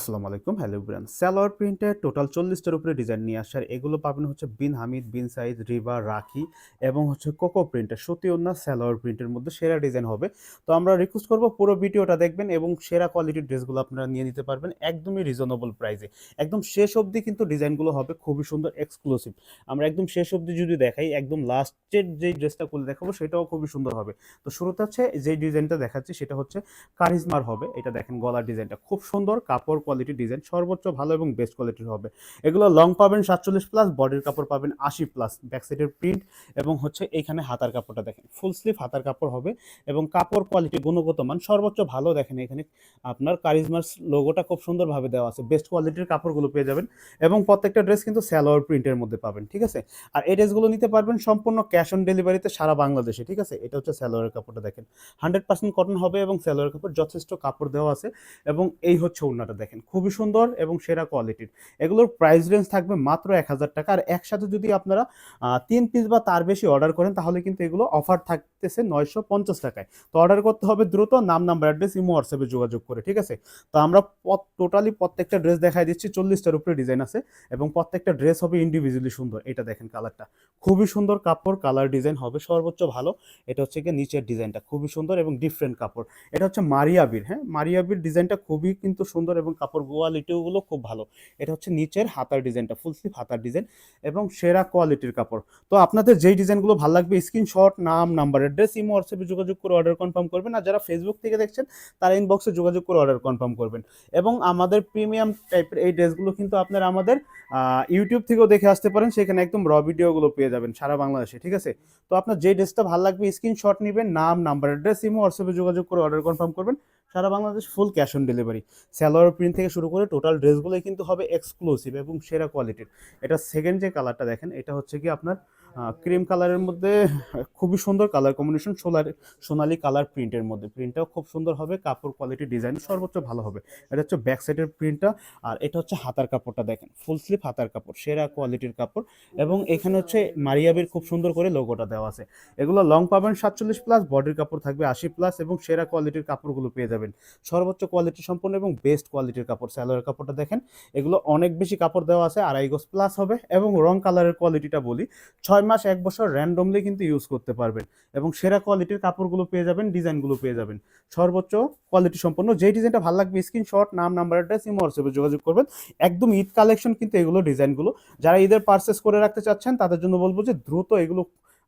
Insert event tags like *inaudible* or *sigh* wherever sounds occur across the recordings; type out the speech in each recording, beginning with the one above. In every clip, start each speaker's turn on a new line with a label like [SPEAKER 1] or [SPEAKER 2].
[SPEAKER 1] আসসালামু আলাইকুম। Hello bran salwar প্রিন্টের টোটাল চল্লিশটার উপরে ডিজাইন নিয়ে আসার এগুলো পাবেন হচ্ছে বিন হামিদ, বিন সাইদ রিবা, রাখি এবং হচ্ছে কোকো প্রিন্টের সত্যি না সালোয়ার প্রিন্টের মধ্যে সেরা ডিজাইন হবে। তো আমরা রিকোয়েস্ট করব পুরো ভিডিওটা দেখবেন এবং সেরা কোয়ালিটির ড্রেসগুলো আপনারা নিয়ে নিতে পারবেন একদমই রিজনেবল প্রাইসে একদম শেষ অবধি কিন্তু ডিজাইনগুলো হবে খুবই সুন্দর এক্সক্লুসিভ আমরা একদম শেষ অবধি যদি দেখাই, একদম লাস্টের যে ড্রেসটা খুলে দেখাবো, সেটাও খুবই সুন্দর হবে। তো শুরুতে হচ্ছে যেই ডিজাইনটা দেখাচ্ছি, সেটা হচ্ছে কারিজমার হবে। এটা দেখেন গলার ডিজাইনটা খুব সুন্দর, কাপড় কোয়ালিটি ডিজাইন সর্বোচ্চ ভালো এবং বেস্ট কোয়ালিটির হবে। এগুলো লং পাবেন সাতচল্লিশ প্লাস বডির কাপড় পাবেন আশি প্লাস ব্যাক সাইডের প্রিন্ট এবং হচ্ছে এখানে হাতার কাপড়টা দেখেন ফুল স্লিভ হাতার কাপড় হবে এবং কাপড় কোয়ালিটি গুণগত মান সর্বোচ্চ ভালো দেখেন এখানে। আপনার কারিজমার লোগোটা খুব সুন্দরভাবে দেওয়া আছে বেস্ট কোয়ালিটির কাপড়গুলো পেয়ে যাবেন এবং প্রত্যেকটা ড্রেস কিন্তু স্যালোয়ার প্রিন্টের মধ্যে পাবেন, ঠিক আছে? আর এই ড্রেসগুলো নিতে পারবেন সম্পূর্ণ ক্যাশ অন ডেলিভারিতে সারা বাংলাদেশে, ঠিক আছে? এটা হচ্ছে স্যালোয়ারের কাপড়টা দেখেন। হান্ড্রেড পার্সেন্ট কটন হবে এবং স্যালোয়ার কাপড় যথেষ্ট কাপড় দেওয়া আছে এবং এই হচ্ছে ওড়নাটা দেখেন। খুবই সুন্দর এবং সেরা কোয়ালিটির এগুলোর প্রাইস রেঞ্জ থাকবে মাত্র এক হাজার টাকা। আর একসাথে যদি আপনারা তিন পিস বা তার বেশি অর্ডার করেন, তাহলে কিন্তু এগুলো অফার থাকতেছে নয়শো পঞ্চাশ টাকায়। তো অর্ডার করতে হবে দ্রুত। নাম নাম্বার অ্যাড্রেস ইমো হোয়াটসঅ্যাপে যোগাযোগ করে, ঠিক আছে? তো আমরা টোটালি প্রত্যেকটা ড্রেস দেখাই দিচ্ছি। চল্লিশটার উপরে ডিজাইন আছে এবং প্রত্যেকটা ড্রেস হবে ইন্ডিভিজুয়ালি সুন্দর। এটা দেখেন কালারটা খুবই সুন্দর কাপড় কালার ডিজাইন হবে সর্বোচ্চ ভালো। এটা হচ্ছে কি নিচের ডিজাইনটা খুবই সুন্দর এবং ডিফারেন্ট কাপড়। এটা হচ্ছে মারিয়াবির হ্যাঁ? মারিয়াবির ডিজাইনটা খুবই কিন্তু সুন্দর এবং কাপড় কোয়ালিটিগুলো খুব ভালো। এটা হচ্ছে নিচের হাতার ডিজাইনটা ফুল স্লিভ হাতার ডিজাইন এবং সেরা কোয়ালিটির কাপড়। তো আপনাদের যেই ডিজাইনগুলো ভালো লাগবে স্ক্রিনশট নাম নাম্বার অ্যাড্রেস ইমো হোয়াটসঅ্যাপে যোগাযোগ করে অর্ডার কনফার্ম করবেন। আর যারা ফেসবুক থেকে দেখছেন, তারা ইনবক্সে যোগাযোগ করে অর্ডার কনফার্ম করবেন। এবং আমাদের প্রিমিয়াম টাইপের এই ড্রেসগুলো কিন্তু আপনারা আমাদের ইউটিউব থেকেও দেখে আসতে পারেন। সেখানে একদম র ভিডিওগুলো পেয়ে যাবেন সারা বাংলাদেশে, ঠিক আছে? তো আপনার যে ড্রেসটা ভালো লাগবে স্ক্রিনশট নেবেন, নাম নাম্বার অ্যাড্রেস ইমো হোয়াটসঅ্যাপে যোগাযোগ করে অর্ডার কনফার্ম করবেন। সারা Bangladesh full cash on delivery salwar print থেকে শুরু করে টোটাল ড্রেসগুলোই কিন্তু হবে এক্সক্লুসিভ এবং সেরা কোয়ালিটির এটা সেকেন্ড যে কালারটা দেখেন, এটা হচ্ছে কি আপনার ক্রিম কালারের মধ্যে খুবই সুন্দর কালার কম্বিনেশন সোলার, সোনালি কালার প্রিন্টের মধ্যে। প্রিন্টটাও খুব সুন্দর হবে, কাপড় কোয়ালিটি ডিজাইন সর্বোচ্চ ভালো হবে। এটা হচ্ছে ব্যাক সাইডের প্রিন্টটা আর এটা হচ্ছে হাতার কাপড়টা দেখেন ফুল স্লিভ হাতার কাপড়, সেরা কোয়ালিটির কাপড়। এবং এখানে হচ্ছে মারিয়াবির খুব সুন্দর করে লোগোটা দেওয়া আছে। এগুলো লং পাবেন সাতচল্লিশ প্লাস বডির কাপড় থাকবে আশি প্লাস এবং সেরা কোয়ালিটির কাপড়গুলো পেয়ে যাবেন। সর্বোচ্চ কোয়ালিটি সম্পন্ন এবং বেস্ট কোয়ালিটির কাপড় স্যালোয়ার কাপড়টা দেখেন। এগুলো অনেক বেশি কাপড় দেওয়া আছে, আড়াই গোস প্লাস হবে এবং রং কালারের কোয়ালিটিটা বলি, ছয় মাস, এক বছর র্যান্ডমলি কিন্তু ইউজ করতে পারবেন এবং সেরা কোয়ালিটির কাপড়গুলো পেয়ে যাবেন, ডিজাইনগুলো পেয়ে যাবেন। সর্বোচ্চ কোয়ালিটি সম্পন্ন, যেই ডিজাইনটা ভালো লাগবে স্ক্রিনশট নাম নাম্বার অ্যাড্রেস ইমো হোয়াটসঅ্যাপে যোগাযোগ করবেন। একদম ঈদ কালেকশন কিন্তু এগুলো ডিজাইনগুলো যারা ঈদের পারচেস করে রাখতে চাচ্ছেন, তাদের জন্য বলব যে দ্রুত এগুলো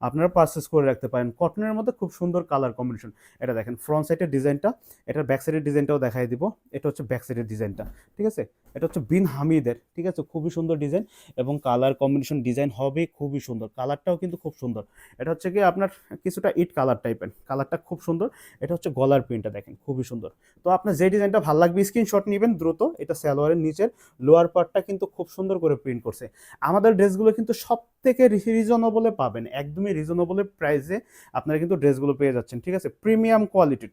[SPEAKER 1] আপনারা পারচেস করে রাখতে পারেন। কটনের মধ্যে খুব সুন্দর কালার কম্বিনেশন এটা দেখেন ফ্রন্ট সাইডের ডিজাইনটা এটার ব্যাক সাইডের ডিজাইনটাও দেখাই দিব। এটা হচ্ছে ব্যাক সাইডের ডিজাইনটা ঠিক আছে? এটা হচ্ছে বিন হামিদের ঠিক আছে? খুবই সুন্দর ডিজাইন এবং কালার কম্বিনেশন ডিজাইন হবে খুবই সুন্দর। কালারটাও কিন্তু খুব সুন্দর। এটা হচ্ছে কি আপনার কিছুটা ইট কালার টাইপের কালারটা খুব সুন্দর। এটা হচ্ছে গলার প্রিন্টটা দেখেন, খুবই সুন্দর। তো আপনার যে ডিজাইনটা ভালো লাগবে স্ক্রিনশট নেবেন দ্রুত। এটা সালোয়ারের নিচের লোয়ার পার্টটা কিন্তু খুব সুন্দর করে প্রিন্ট করছে। আমাদের ড্রেসগুলো কিন্তু সব থেকে রিজনেবলে পাবেন, একদমই রিজনেবলের প্রাইসে আপনারা কিন্তু ড্রেসগুলো পেয়ে যাচ্ছেন ঠিক আছে? প্রিমিয়াম কোয়ালিটির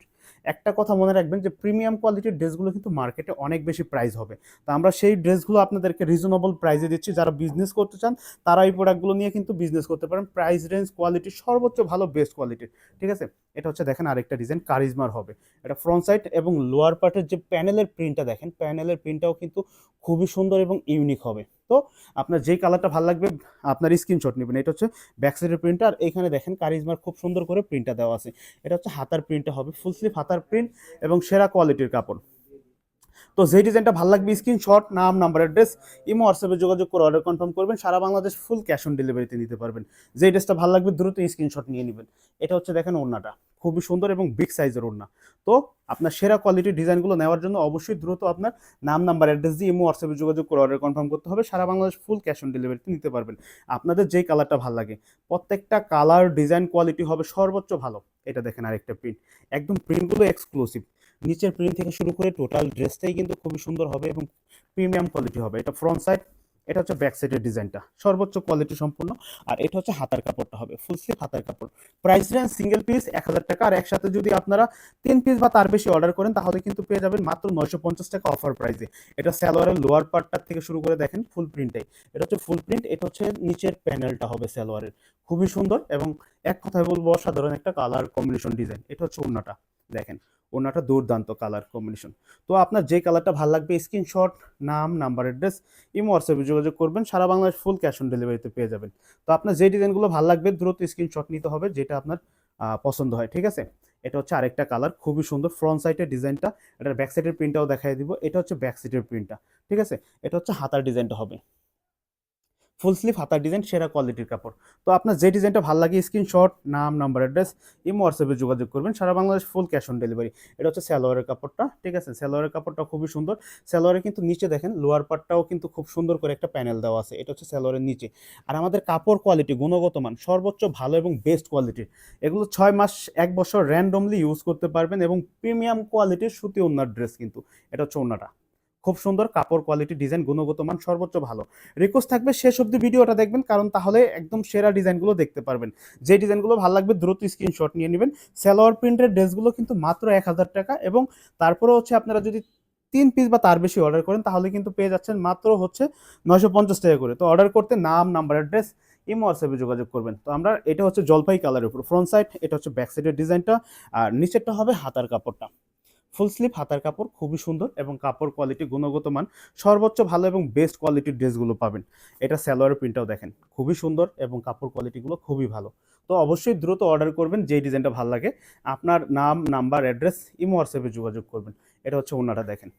[SPEAKER 1] একটা কথা মনে রাখবেন যে প্রিমিয়াম কোয়ালিটির ড্রেসগুলো কিন্তু মার্কেটে অনেক বেশি প্রাইস হবে। তো আমরা সেই ড্রেসগুলো আপনাদেরকে রিজনেবল প্রাইসে দিচ্ছি, যারা বিজনেস করতে চান, তারা এই প্রোডাক্টগুলো নিয়ে কিন্তু বিজনেস করতে পারেন। প্রাইস রেঞ্জ কোয়ালিটি সর্বোচ্চ ভালো বেস্ট কোয়ালিটির ঠিক আছে? এটা হচ্ছে দেখেন আরেকটা ডিজাইন কারিজমার হবে। এটা ফ্রন্ট সাইড এবং লোয়ার পার্টের যে প্যানেলের প্রিন্টটা দেখেন প্যানেলের প্রিন্টটাও কিন্তু খুবই সুন্দর এবং ইউনিক হবে। তো আপনার যেই কালারটা ভালো লাগবে, আপনার স্ক্রিনশট নেবেন। এটা হচ্ছে ব্যাক সাইডের প্রিন্ট আর এখানে দেখেন কারিজমার খুব সুন্দর করে প্রিন্টটা দেওয়া আছে। এটা হচ্ছে হাতার প্রিন্টটা হবে ফুল স্লিভ হাতার প্রিন্ট এবং সেরা কোয়ালিটির কাপড়। তো যেই ডিজাইনটা ভালো লাগবে স্ক্রিনশট নাম নাম্বার অ্যাড্রেস ইমো হোয়াটসঅ্যাপে যোগাযোগ করে অর্ডার কনফার্ম করবেন, সারা বাংলাদেশ ফুল ক্যাশ অন ডেলিভারিতে নিতে পারবেন। যেই ড্রেসটা ভালো লাগবে, দ্রুত স্ক্রিনশট নিয়ে নেবেন। এটা হচ্ছে দেখেন ওড়নাটা, খুবই সুন্দর এবং বিগ সাইজের ওড়না। তো আপনার সেরা কোয়ালিটির ডিজাইনগুলো নেওয়ার জন্য অবশ্যই দ্রুত আপনার নাম নাম্বার অ্যাড্রেস দিয়ে ইমো হোয়াটসঅ্যাপে যোগাযোগ করে অর্ডার কনফার্ম করতে হবে, সারা বাংলাদেশ ফুল ক্যাশ অন ডেলিভারিতে নিতে পারবেন। আপনাদের যেই কালারটা ভালো লাগে, প্রত্যেকটা কালার ডিজাইন কোয়ালিটি হবে সর্বোচ্চ ভালো। এটা দেখেন আরেকটা প্রিন্ট একদম প্রিন্টগুলো এক্সক্লুসিভ নিচের প্রিন্ট থেকে শুরু করে টোটাল ড্রেসটাই কিন্তু খুবই সুন্দর হবে এবং প্রিমিয়াম কোয়ালিটি হবে। এটা ফ্রন্ট সাইড এটা হচ্ছে ব্যাক সাইডের ডিজাইনটা সর্বোচ্চ কোয়ালিটি সম্পূর্ণ। আর এটা হচ্ছে হাতার কাপড়টা হবে ফুল স্লিভ হাতার কাপড়। প্রাইস রেঞ্জ সিঙ্গেল পিস এক হাজার টাকা। আর একসাথে যদি আপনারা তিন পিস বা তার বেশি অর্ডার করেন, তাহলে কিন্তু পেয়ে যাবেন মাত্র নয়শো পঞ্চাশ টাকা অফার প্রাইসে এটা সালোয়ারের লোয়ার পার্টটার থেকে শুরু করে দেখেন ফুল প্রিন্টটাই এটা হচ্ছে ফুল প্রিন্ট এটা হচ্ছে নিচের প্যানেলটা হবে সালোয়ারের খুবই সুন্দর এবং এক কথায় বলব অসাধারণ একটা কালার কম্বিনেশন ডিজাইন এটা হচ্ছে অন্যটা দেখেন। ওনাটা দুর্দান্ত কালার কম্বিনেশন তো আপনার যে কালারটা ভালো লাগবে স্ক্রিনশট নাম নাম্বার অ্যাড্রেস ইমো হোয়াটসঅ্যাপে যোগাযোগ করবেন, সারা বাংলাদেশ ফুল ক্যাশ অন ডেলিভারিতে পেয়ে যাবেন। তো আপনার যে ডিজাইনগুলো ভালো লাগবে, দ্রুত স্ক্রিনশট নিতে হবে, যেটা আপনার পছন্দ হয়, ঠিক আছে? এটা হচ্ছে আরেকটা কালার খুবই সুন্দর ফ্রন্ট সাইডের ডিজাইনটা এটার ব্যাক সাইডের প্রিন্টটাও দেখাই দিব, এটা হচ্ছে ব্যাক সাইডের প্রিন্টটা ঠিক আছে? এটা হচ্ছে হাতার ডিজাইনটা হবে। ফুল স্লিভ, হাতার ডিজাইন, সেরা কোয়ালিটির কাপড়। তো আপনার যে ডিজাইনটা ভালো লাগে, স্ক্রিনশট, নাম, নাম্বার, অ্যাড্রেস, ইমো, হোয়াটসঅ্যাপে যোগাযোগ করবেন। সারা Bangladesh full cash on delivery. এটা হচ্ছে স্যালোয়ারের কাপড়টা, ঠিক আছে? স্যালোয়ারের কাপড়টা খুবই সুন্দর। স্যালোয়ারে কিন্তু নিচে দেখেন, লোয়ার পার্টটাও কিন্তু খুব সুন্দর করে একটা প্যানেল দেওয়া আছে। এটা হচ্ছে স্যালোয়ারের নিচে। আর আমাদের কাপড় কোয়ালিটি, গুণগত মান সর্বোচ্চ ভালো এবং বেস্ট কোয়ালিটির। এগুলো ছয় মাস, এক বছর র্যান্ডমলি ইউজ করতে পারবেন এবং প্রিমিয়াম কোয়ালিটির সুতি ওনার ড্রেস কিন্তু। এটা হচ্ছে ওনাটা খুব সুন্দর কাপড় কোয়ালিটি ডিজাইন গুণগত মান সর্বোচ্চ ভালো। রিকোয়েস্ট থাকবে শেষ অবধি ভিডিওটা দেখবেন, কারণ তাহলে একদম সেরা ডিজাইনগুলো দেখতে পারবেন। যে ডিজাইনগুলো ভালো লাগবে দ্রুত স্ক্রিনশট নিয়ে নেবেন। সালোয়ার প্রিন্টের ড্রেসগুলো কিন্তু মাত্র এক হাজার টাকা এবং তারপরে হচ্ছে আপনারা যদি তিন পিস বা তার বেশি অর্ডার করেন, তাহলে কিন্তু পেয়ে যাচ্ছেন মাত্র হচ্ছে নয়শো পঞ্চাশ টাকা করে। তো অর্ডার করতে নাম নাম্বার অ্যাড্রেস ইমো হোয়াটসঅ্যাপে যোগাযোগ করবেন। তো আমরা, এটা হচ্ছে জলপাই কালারের উপর। ফ্রন্ট সাইড এটা হচ্ছে ব্যাক সাইডের ডিজাইনটা আর নিচেরটা হবে হাতার কাপড়টা। ফুল স্লিভ হাতার কাপড়, খুবই সুন্দর এবং কাপড় কোয়ালিটি গুণগত মান সর্বোচ্চ ভালো এবং বেস্ট কোয়ালিটির ড্রেসগুলো পাবেন। এটা স্যালোয়ারের প্রিন্টটাও দেখেন, খুবই সুন্দর এবং কাপড় কোয়ালিটিগুলো খুবই ভালো। তো অবশ্যই দ্রুত অর্ডার করবেন, যেই ডিজাইনটা ভালো লাগে। আপনার নাম নাম্বার অ্যাড্রেস ইমো হোয়াটসঅ্যাপে যোগাযোগ করবেন। এটা হচ্ছে ওনারা দেখেন।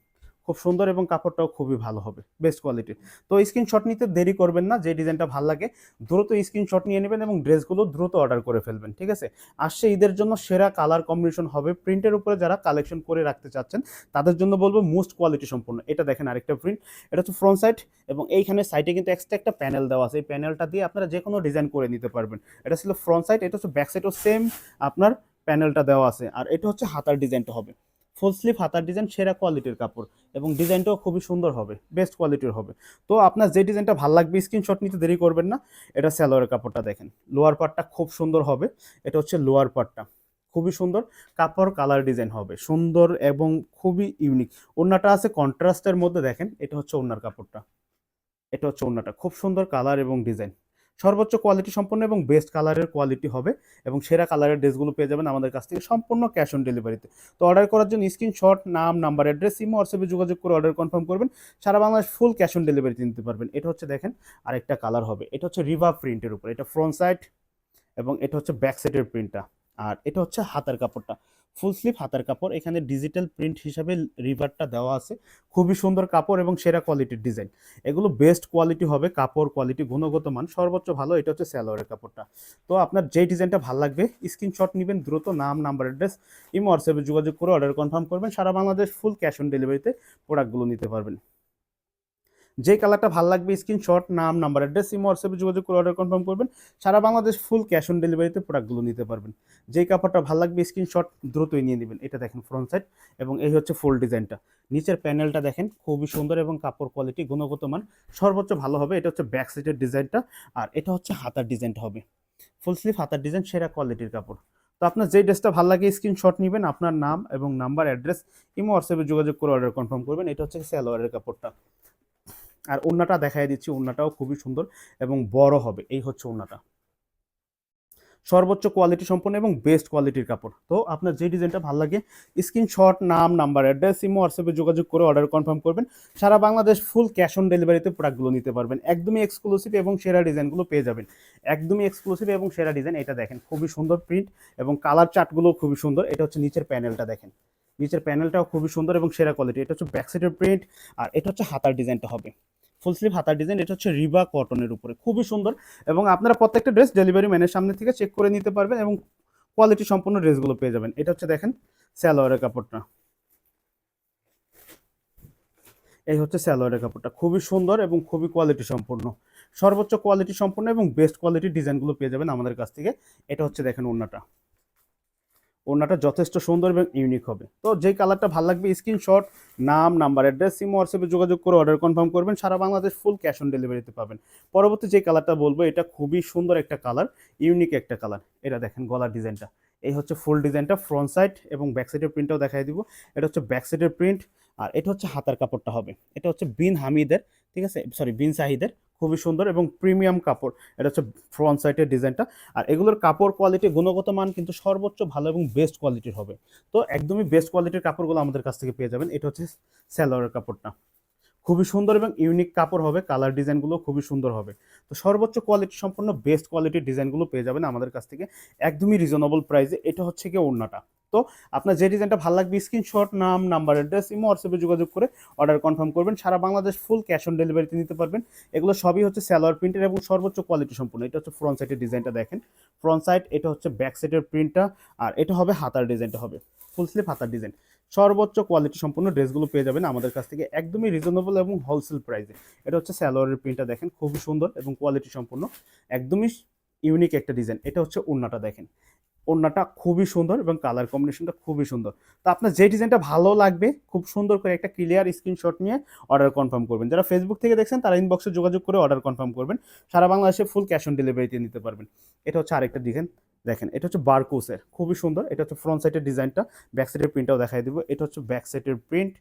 [SPEAKER 1] খুব সুন্দর এবং কাপড়টাও খুবই ভালো হবে বেস্ট কোয়ালিটির তো স্ক্রিনশট নিতে দেরি করবেন না, যে ডিজাইনটা ভালো লাগে, দ্রুত স্ক্রিনশট নিয়ে নেবেন এবং ড্রেসগুলো দ্রুত অর্ডার করে ফেলবেন, ঠিক আছে? আসছে ঈদের জন্য সেরা কালার কম্বিনেশন হবে প্রিন্টের উপরে যারা কালেকশন করে রাখতে চাচ্ছেন, তাদের জন্য বলব মোস্ট কোয়ালিটি সম্পূর্ণ। এটা দেখেন আরেকটা প্রিন্ট এটা হচ্ছে ফ্রন্ট সাইড এবং এইখানে সাইডে কিন্তু এক্সট্রা একটা প্যানেল দেওয়া আছে, এই প্যানেলটা দিয়ে আপনারা যে কোনো ডিজাইন করে নিতে পারবেন। এটা ছিল ফ্রন্ট সাইড এটা হচ্ছে ব্যাক সাইডও সেম আপনার প্যানেলটা দেওয়া আছে, আর এটা হচ্ছে হাতার ডিজাইনটা হবে। ফুল স্লিভ, হাতার ডিজাইন, সেরা কোয়ালিটির কাপড়। এবং ডিজাইনটাও খুবই সুন্দর হবে, বেস্ট কোয়ালিটির হবে। তো আপনার যে ডিজাইনটা ভালো লাগবে, স্ক্রিনশট নিতে দেরি করবেন না। এটা স্যালোয়ারের কাপড়টা দেখেন। লোয়ার পার্টটা খুব সুন্দর হবে। এটা হচ্ছে লোয়ার পার্টটা খুবই সুন্দর। কাপড় কালার ডিজাইন হবে। সুন্দর এবং খুবই ইউনিক। ওড়নাটা আছে কন্ট্রাস্টের মধ্যে দেখেন। এটা হচ্ছে ওড়নার কাপড়টা। এটা হচ্ছে ওড়নাটা। খুব সুন্দর কালার এবং ডিজাইন। সর্বোচ্চ কোয়ালিটি সম্পন্ন এবং বেস্ট কালারের কোয়ালিটি হবে এবং সেরা কালারের ড্রেসগুলো পেয়ে যাবেন আমাদের কাছ থেকে সম্পূর্ণ ক্যাশ অন ডেলিভারিতে তো। অর্ডার করার জন্য স্ক্রিনশট নাম নাম্বার অ্যাড্রেস ইমো হোয়াটসঅ্যাপে যোগাযোগ করে অর্ডার কনফার্ম করবেন। সারা বাংলাদেশ ফুল ক্যাশ অন ডেলিভারিতে নিতে পারবেন। এটা হচ্ছে দেখেন আরেকটা কালার হবে। এটা হচ্ছে রিভা প্রিন্টের উপর। এটা ফ্রন্ট সাইড এবং এটা হচ্ছে ব্যাক সাইডের প্রিন্টটা আর এটা হচ্ছে হাতার কাপড়টা। ফুল স্লিভ হাতের কাপড়। এখানে ডিজিটাল প্রিন্ট হিসাবে রিভারটা দেওয়া আছে। খুবই সুন্দর কাপড় এবং সেরা কোয়ালিটির ডিজাইন এগুলো বেস্ট কোয়ালিটি হবে, কাপড় কোয়ালিটি গুণগত মান সর্বোচ্চ ভালো, এটা হচ্ছে স্যালোয়ারের কাপড়টা। তো আপনার যেই ডিজাইনটা ভালো লাগবে স্ক্রিনশট নেবেন, দ্রুত নাম নাম্বার অ্যাড্রেস ইমো হোয়াটসঅ্যাপে যোগাযোগ করে অর্ডার কনফার্ম করবেন। সারা বাংলাদেশ ফুল ক্যাশ অন ডেলিভারিতে প্রোডাক্টগুলো নিতে পারবেন। যে কালারটা ভালো লাগবে স্ক্রিনশট নাম নাম্বার অ্যাড্রেস ইমো হোয়াটসঅ্যাপে যোগাযোগ করে অর্ডার কনফার্ম করবেন। সারা বাংলাদেশ ফুল ক্যাশ অন ডেলিভারিতে প্রোডাক্টগুলো নিতে পারবেন। যেই কাপড়টা ভালো লাগবে স্ক্রিনশট দ্রুতই নিয়ে নেবেন। এটা দেখেন ফ্রন্ট সাইড এবং এই হচ্ছে ফুল ডিজাইনটা নিচের প্যানেলটা দেখেন, খুবই সুন্দর এবং কাপড় কোয়ালিটি গুণগত মান সর্বোচ্চ ভালো হবে। এটা হচ্ছে ব্যাক সাইডের ডিজাইনটা আর এটা হচ্ছে হাতার ডিজাইনটা হবে। ফুল স্লিভ হাতার ডিজাইন সেরা কোয়ালিটির কাপড়। তো আপনার যেই ড্রেসটা ভালো লাগে স্ক্রিনশট নেবেন, আপনার নাম এবং নাম্বার অ্যাড্রেস ইমো হোয়াটসঅ্যাপে যোগাযোগ করে অর্ডার কনফার্ম করবেন। এটা হচ্ছে সালোয়ারের কাপড়টা। আর ওড়নাটা দেখাই দিচ্ছি, ওড়নাটাও খুবই সুন্দর এবং বড় হবে। এই হচ্ছে ওড়নাটা। সর্বোচ্চ কোয়ালিটি সম্পন্ন এবং বেস্ট কোয়ালিটির কাপড়। তো আপনার যে ডিজাইনটা ভালো লাগে স্ক্রিনশট নাম নাম্বার অ্যাড্রেস ইমো হোয়াটসঅ্যাপে যোগাযোগ করে অর্ডার কনফার্ম করবেন। সারা বাংলাদেশ ফুল ক্যাশ অন ডেলিভারিতে প্রোডাক্টগুলো নিতে পারবেন। একদমই এক্সক্লুসিভ এবং সেরা ডিজাইনগুলো পেয়ে যাবেন। একদমই এক্সক্লুসিভ এবং সেরা ডিজাইন এটা দেখেন, খুবই সুন্দর প্রিন্ট এবং কালার চার্টগুলো খুবই সুন্দর। এটা হচ্ছে নিচের প্যানেলটা দেখেন। নিচের প্যানেলটাও খুবই সুন্দর এবং সেরা কোয়ালিটি এটা হচ্ছে ব্যাক সাইডের প্রিন্ট আর এটা হচ্ছে হাতার ডিজাইনটা হবে। ফুল স্লিভ হাতার ডিজাইন এটা হচ্ছে রিবা কটনের উপরে, খুবই সুন্দর এবং আপনারা প্রত্যেকটা ড্রেস ডেলিভারি ম্যানের সামনে থেকে চেক করে নিতে পারবেন এবং কোয়ালিটি সম্পূর্ণ ড্রেসগুলো পেয়ে যাবেন। এটা হচ্ছে দেখেন স্যালোয়ারের কাপড়টা। এই হচ্ছে স্যালোয়ারের কাপড়টা, খুবই সুন্দর এবং খুবই কোয়ালিটি সম্পূর্ণ সর্বোচ্চ কোয়ালিটি সম্পূর্ণ এবং বেস্ট কোয়ালিটির ডিজাইনগুলো পেয়ে যাবেন আমাদের কাছ থেকে। এটা হচ্ছে দেখেন ওড়নাটা। ওড়নাটা যথেষ্ট সুন্দর এবং ইউনিক হবে। তো যেই কালারটা ভালো লাগবে স্ক্রিনশট নাম নাম্বার অ্যাড্রেস সিম হোয়াটসঅ্যাপে যোগাযোগ করে অর্ডার কনফার্ম করবেন, সারা বাংলাদেশ ফুল ক্যাশ অন ডেলিভারিতে পাবেন। পরবর্তী যে কালারটা বলব, এটা খুবই সুন্দর একটা কালার ইউনিক একটা কালার এটা দেখেন গলার ডিজাইনটা এই হচ্ছে ফুল ডিজাইনটা ফ্রন্ট সাইড এবং ব্যাক সাইডের প্রিন্টটাও দেখাই দিব। এটা হচ্ছে ব্যাক সাইডের প্রিন্ট আর এটা হচ্ছে হাতার কাপড়টা হবে। এটা হচ্ছে বিন হামিদের, ঠিক আছে? সরি বিন সাহিদের খুবই সুন্দর এবং প্রিমিয়াম কাপড়। এটা হচ্ছে ফ্রন্ট সাইডের ডিজাইনটা। আর এগুলোর কাপড় কোয়ালিটি গুণগত মান কিন্তু সর্বোচ্চ ভালো এবং বেস্ট কোয়ালিটির হবে। তো একদমই বেস্ট কোয়ালিটির কাপড়গুলো আমাদের কাছ থেকে পেয়ে যাবেন। এটা হচ্ছে স্যালোয়ারের কাপড়টা। খুবই সুন্দর এবং ইউনিক কাপড় হবে। কালার ডিজাইনগুলো খুবই সুন্দর হবে। তো সর্বোচ্চ কোয়ালিটি সম্পন্ন বেস্ট কোয়ালিটির ডিজাইনগুলো পেয়ে যাবেন আমাদের কাছ থেকে। একদমই রিজনেবল প্রাইসে এটা হচ্ছে গিয়ে ওড়নাটা। তো আপনার যে ডিজাইনটা ভালো লাগবে স্ক্রিনশট নাম নাম্বার অ্যাড্রেস ইমো হোয়াটসঅ্যাপে যোগাযোগ করে অর্ডার কনফার্ম করবেন। সারা বাংলাদেশ ফুল ক্যাশ অন ডেলিভারিতে নিতে পারবেন। এগুলো সবই হচ্ছে স্যালোয়ার প্রিন্টের এবং সর্বোচ্চ কোয়ালিটি সম্পূর্ণ। এটা হচ্ছে ফ্রন্ট সাইডের ডিজাইনটা দেখেন। ফ্রন্ট সাইড এটা হচ্ছে ব্যাক সাইডের প্রিন্টটা আর এটা হবে হাতার ডিজাইনটা হবে। ফুল স্লিভ হাতার ডিজাইন সর্বোচ্চ কোয়ালিটি সম্পূর্ণ ড্রেসগুলো পেয়ে যাবেন আমাদের কাছ থেকে একদমই রিজনেবল এবং হোলসেল প্রাইসে এটা হচ্ছে স্যালোয়ারের প্রিন্টটা দেখেন, খুবই সুন্দর এবং কোয়ালিটি সম্পূর্ণ। একদমই ইউনিক একটা ডিজাইন এটা হচ্ছে ওড়নাটা দেখেন। ওড়নাটা খুবই সুন্দর এবং কালার কম্বিনেশনটা খুবই সুন্দর। তো আপনার যে ডিজাইনটা ভালো লাগবে, খুব সুন্দর করে একটা ক্লিয়ার স্ক্রিনশট নিয়ে অর্ডার কনফার্ম করবেন। যারা ফেসবুক থেকে দেখছেন, তারা ইনবক্সে যোগাযোগ করে অর্ডার কনফার্ম করবেন। সারা বাংলাদেশে ফুল ক্যাশ অন ডেলিভারিতে নিতে পারবেন। এটা হচ্ছে আরেকটা ডিজাইন দেখেন, এটা হচ্ছে বারকোসের খুবই সুন্দর। এটা হচ্ছে ফ্রন্ট সাইডের ডিজাইনটা ব্যাক সাইডের প্রিন্টটাও দেখাই দিব। এটা হচ্ছে ব্যাক সাইডের প্রিন্ট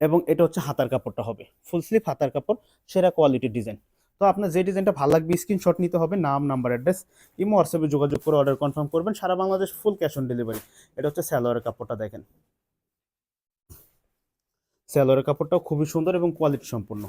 [SPEAKER 1] এবং এটা হচ্ছে হাতার কাপড়টা হবে। ফুল স্লিভ হাতার কাপড়, সেরা কোয়ালিটির ডিজাইন তো আপনার যে ডিজাইনটা ভালো লাগবে স্ক্রিনশট নিতে হবে, নাম নাম্বার অ্যাড্রেস ইমো হোয়াটসঅ্যাপে যোগাযোগ করে অর্ডার কনফার্ম করবেন। সারা Bangladesh full cash on delivery এটা হচ্ছে স্যালোয়ারের কাপড়টা দেখেন। স্যালোয়ারের কাপড়টাও খুবই সুন্দর এবং কোয়ালিটি সম্পূর্ণ।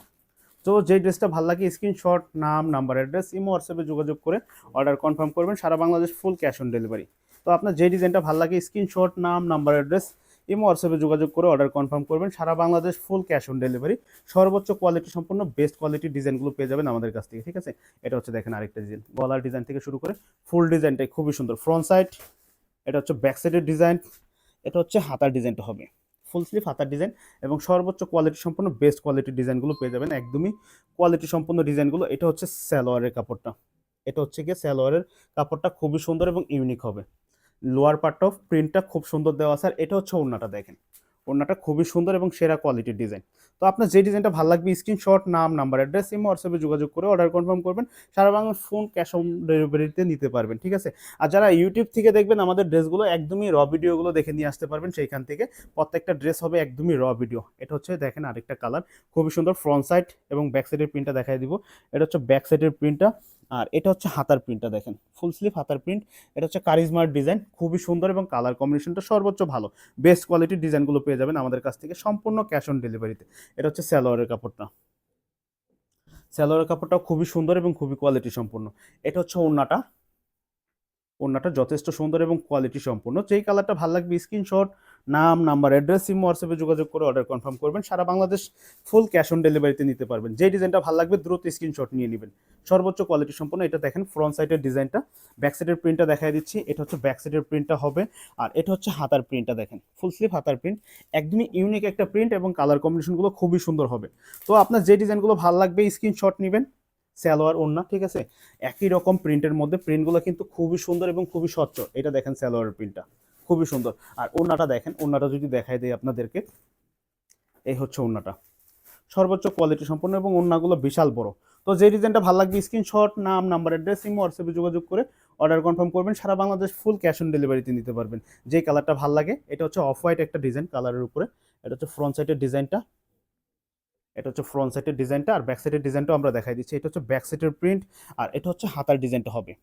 [SPEAKER 1] তো যে ড্রেসটা ভালো লাগে স্ক্রিনশট নাম নাম্বার অ্যাড্রেস ইমো হোয়াটসঅ্যাপে যোগাযোগ করে অর্ডার কনফার্ম করবেন। সারা Bangladesh full cash on delivery তো আপনার যে ডিজাইনটা ভালো লাগে স্ক্রিনশট নাম নাম্বার অ্যাড্রেস ইমো হোয়াটসঅ্যাপে যোগাযোগ করে অর্ডার কনফার্ম করবেন। সারা Bangladesh full cash on delivery সর্বোচ্চ কোয়ালিটি সম্পূর্ণ বেস্ট কোয়ালিটির ডিজাইনগুলো পেয়ে যাবেন আমাদের কাছ থেকে, ঠিক আছে? এটা হচ্ছে দেখেন আরেকটা ডিজাইন গলার ডিজাইন থেকে শুরু করে ফুল ডিজাইনটাই খুবই সুন্দর। ফ্রন্ট সাইড এটা হচ্ছে ব্যাক সাইডের ডিজাইন এটা হচ্ছে হাতার ডিজাইনটা হবে। ফুল স্লিভ হাতার ডিজাইন এবং সর্বোচ্চ কোয়ালিটি সম্পন্ন বেস্ট কোয়ালিটির ডিজাইনগুলো পেয়ে যাবেন একদমই কোয়ালিটি সম্পন্ন ডিজাইনগুলো এটা হচ্ছে স্যালোয়ারের কাপড়টা। এটা হচ্ছে গিয়ে স্যালোয়ারের কাপড়টা খুবই সুন্দর এবং ইউনিক হবে। লোয়ার পার্টটাও প্রিন্টটা খুব সুন্দর দেওয়া আছে। আর এটা হচ্ছে ওড়নাটা দেখেন। ওড়নাটা খুবই সুন্দর এবং সেরা কোয়ালিটির ডিজাইন তো আপনার যে ডিজাইনটা ভালো লাগবে স্ক্রিনশট নাম নাম্বার অ্যাড্রেস ইমো হোয়াটসঅ্যাপে যোগাযোগ করে অর্ডার কনফার্ম করবেন। সারা বাংলা ফোন ক্যাশ অন ডেলিভারিতে নিতে পারবেন, ঠিক আছে? আর যারা ইউটিউব থেকে দেখবেন, আমাদের ড্রেসগুলো একদমই র ভিডিওগুলো দেখে নিয়ে আসতে পারবেন সেইখান থেকে। প্রত্যেকটা ড্রেস হবে একদমই র ভিডিও এটা হচ্ছে দেখেন আরেকটা কালার খুবই সুন্দর ফ্রন্ট সাইড এবং ব্যাক সাইডের প্রিন্টটা দেখাই দিব। এটা হচ্ছে ব্যাক সাইডের প্রিন্টটা আর এটা হচ্ছে হাতার প্রিন্টটা দেখেন। ফুল স্লিভ হাতার প্রিন্ট এটা হচ্ছে কারিজমার ডিজাইন খুবই সুন্দর এবং কালার কম্বিনেশনটা সর্বোচ্চ ভালো। বেস্ট কোয়ালিটির ডিজাইনগুলো পেয়ে যাবেন আমাদের কাছ থেকে সম্পূর্ণ ক্যাশ অন ডেলিভারিতে এটা হচ্ছে স্যালোয়ারের কাপড়টা। স্যালোয়ারের কাপড়টাও খুবই সুন্দর এবং খুবই কোয়ালিটি সম্পূর্ণ। এটা হচ্ছে ওড়নাটা। ওড়নাটা যথেষ্ট সুন্দর এবং কোয়ালিটি সম্পূর্ণ। যেই কালারটা ভালো লাগবে স্ক্রিনশট নাম, নাম্বার অ্যাড্রেস সিম হোয়াটসঅ্যাপে যোগাযোগ করে অর্ডার কনফার্ম করবেন। সারা বাংলাদেশ ফুল ক্যাশ অন ডেলিভারিতে নিতে পারবেন। যে ডিজাইনটা ভালো লাগবে দ্রুত স্ক্রিনশট নিয়ে নেবেন। সর্বোচ্চ কোয়ালিটি সম্পন্ন, এটা দেখেন ফ্রন্ট সাইডের ডিজাইনটা ব্যাক সাইডের প্রিন্টটা দেখাই দিচ্ছি। এটা হচ্ছে ব্যাক সাইডের প্রিন্টটা হবে। আর এটা হচ্ছে হাতার প্রিন্টটা দেখেন। ফুল স্লিভ হাতার প্রিন্ট একদমই ইউনিক একটা প্রিন্ট এবং কালার কম্বিনেশনগুলো খুবই সুন্দর হবে। তো আপনার যে ডিজাইনগুলো ভালো লাগবে স্ক্রিনশট নেবেন। স্যালোয়ার ওড়না, ঠিক আছে? একই রকম প্রিন্টের মধ্যে প্রিন্টগুলো কিন্তু খুবই সুন্দর এবং খুবই স্বচ্ছ। এটা দেখেন স্যালোয়ার প্রিন্টটা খুবই সুন্দর। আর ওড়নাটা দেখেন, ওড়নাটা যদি দেখাই দেয় আপনাদেরকে, এই হচ্ছে ওড়নাটা। সর্বোচ্চ কোয়ালিটি সম্পন্ন এবং ওড়নাগুলো বিশাল বড়। তো যে ডিজাইনটা ভালো লাগবে স্ক্রিনশট নাম নাম্বার অ্যাড্রেস হোয়াটসঅ্যাপে যোগাযোগ করে অর্ডার কনফার্ম করবেন, সারা বাংলাদেশ ফুল ক্যাশ অন ডেলিভারিতে নিতে পারবেন। যে কালারটা ভালো লাগে, এটা হচ্ছে অফ হোয়াইট একটা ডিজাইন কালারের উপরে। এটা হচ্ছে ফ্রন্ট সাইডের ডিজাইনটা এটা হচ্ছে ফ্রন্ট সাইডের ডিজাইনটা আর ব্যাক সাইডের ডিজাইনটাও আমরা দেখাই দিচ্ছি। এটা হচ্ছে ব্যাক সাইডের প্রিন্ট আর এটা হচ্ছে হাতার ডিজাইনটা হবে।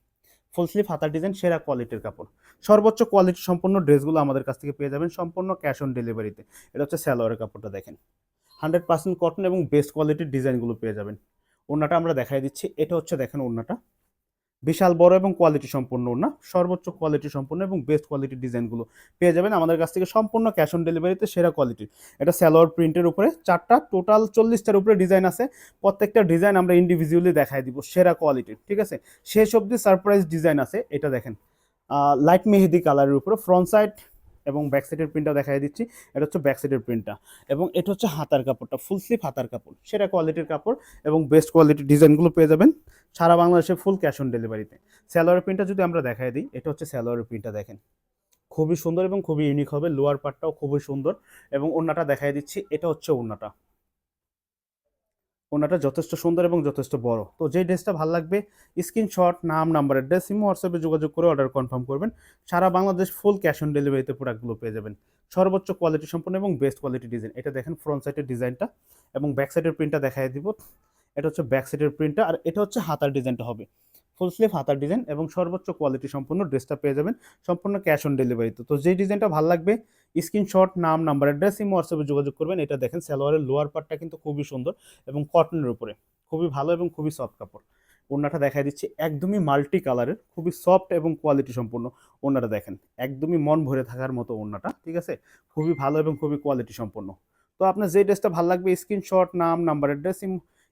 [SPEAKER 1] ফুল স্লিভ, হাতার ডিজাইন, সেরা কোয়ালিটির কাপড়। সর্বোচ্চ কোয়ালিটি সম্পূর্ণ ড্রেসগুলো আমাদের কাছ থেকে পেয়ে যাবেন সম্পূর্ণ ক্যাশ অন ডেলিভারিতে। এটা হচ্ছে স্যালোয়ারের কাপড়টা দেখেন। হান্ড্রেড পার্সেন্ট কটন এবং বেস্ট কোয়ালিটির ডিজাইনগুলো পেয়ে যাবেন। ওনাটা আমরা দেখাই দিচ্ছি। এটা হচ্ছে দেখেন ওড়নাটা। বিশাল, বড় এবং কোয়ালিটি সম্পূর্ণ ওড়না সর্বোচ্চ কোয়ালিটি সম্পূর্ণ এবং বেস্ট কোয়ালিটির ডিজাইনগুলো পেয়ে যাবেন। আমাদের কাছ থেকে সম্পূর্ণ ক্যাশ অন ডেলিভারিতে সেরা কোয়ালিটির এটা স্যালোয়ার প্রিন্টের উপরে চারটা টোটাল চল্লিশটার উপরে ডিজাইন আছে। প্রত্যেকটা ডিজাইন আমরা ইন্ডিভিজুয়ালি দেখাই দিব, সেরা কোয়ালিটির ঠিক আছে? শেষ অবধি সারপ্রাইজ ডিজাইন আছে, এটা দেখেন। লাইট মেহেদি কালারের উপরে ফ্রন্ট সাইড এবং ব্যাক সাইডের প্রিন্টটা দেখাই দিচ্ছি। এটা হচ্ছে ব্যাক সাইডের প্রিন্টটা এবং এটা হচ্ছে হাতার কাপড়টা ফুল স্লিপ হাতার কাপড়। সেরা কোয়ালিটির কাপড় এবং বেস্ট কোয়ালিটির ডিজাইনগুলো পেয়ে যাবেন সারা বাংলাদেশে ফুল ক্যাশ অন ডেলিভারিতে স্যালোয়ার প্রিন্টটা যদি আমরা দেখাই দিই, এটা হচ্ছে স্যালোয়ার প্রিন্টটা দেখেন। খুবই সুন্দর এবং খুবই ইউনিক হবে। লোয়ার পার্টটাও খুবই সুন্দর এবং ওড়নাটা দেখাই দিচ্ছি। এটা হচ্ছে ওড়নাটা। ওনাটা যথেষ্ট সুন্দর এবং যথেষ্ট বড়। তো যে ড্রেসটা ভালো লাগবে, স্ক্রিনশট, নাম নাম্বার অ্যাড্রেস ইমো হোয়াটসঅ্যাপে যোগাযোগ করে অর্ডার কনফার্ম করবেন। সারা বাংলাদেশ ফুল ক্যাশ অন ডেলিভারিতে প্রোডাক্টগুলো পেয়ে যাবেন। সর্বোচ্চ কোয়ালিটি সম্পন্ন এবং বেস্ট কোয়ালিটি ডিজাইন এটা দেখেন ফ্রন্ট সাইডের ডিজাইনটা এবং ব্যাক সাইডের প্রিন্টটা দেখাই দিব। এটা হচ্ছে ব্যাক সাইডের প্রিন্টটা আর এটা হচ্ছে হাতার ডিজাইনটা হবে। ফুল স্লিভ হাতার ডিজাইন এবং সর্বোচ্চ কোয়ালিটি সম্পূর্ণ ড্রেসটা পেয়ে যাবেন। সম্পূর্ণ ক্যাশ অন ডেলিভারিতে তো। যেই ডিজাইনটা ভালো লাগবে স্ক্রিনশট, নাম, নাম্বার অ্যাড্রেস ইমো হোয়াটসঅ্যাপে যোগাযোগ করবেন। এটা দেখেন, সালোয়ারের লোয়ার পার্টটা কিন্তু খুবই সুন্দর এবং কটনের উপরে। খুবই ভালো এবং খুবই সফট কাপড়। ওড়নাটা দেখাই দিচ্ছে, একদমই মাল্টি কালারের খুবই সফট এবং কোয়ালিটি সম্পূর্ণ ওড়নাটা দেখেন। একদমই মন ভরে থাকার মতো ওড়নাটা, ঠিক আছে? খুবই ভালো এবং খুবই কোয়ালিটি সম্পন্ন তো আপনার যে ড্রেসটা ভালো লাগবে, স্ক্রিনশট, নাম, নাম্বার অ্যাড্রেস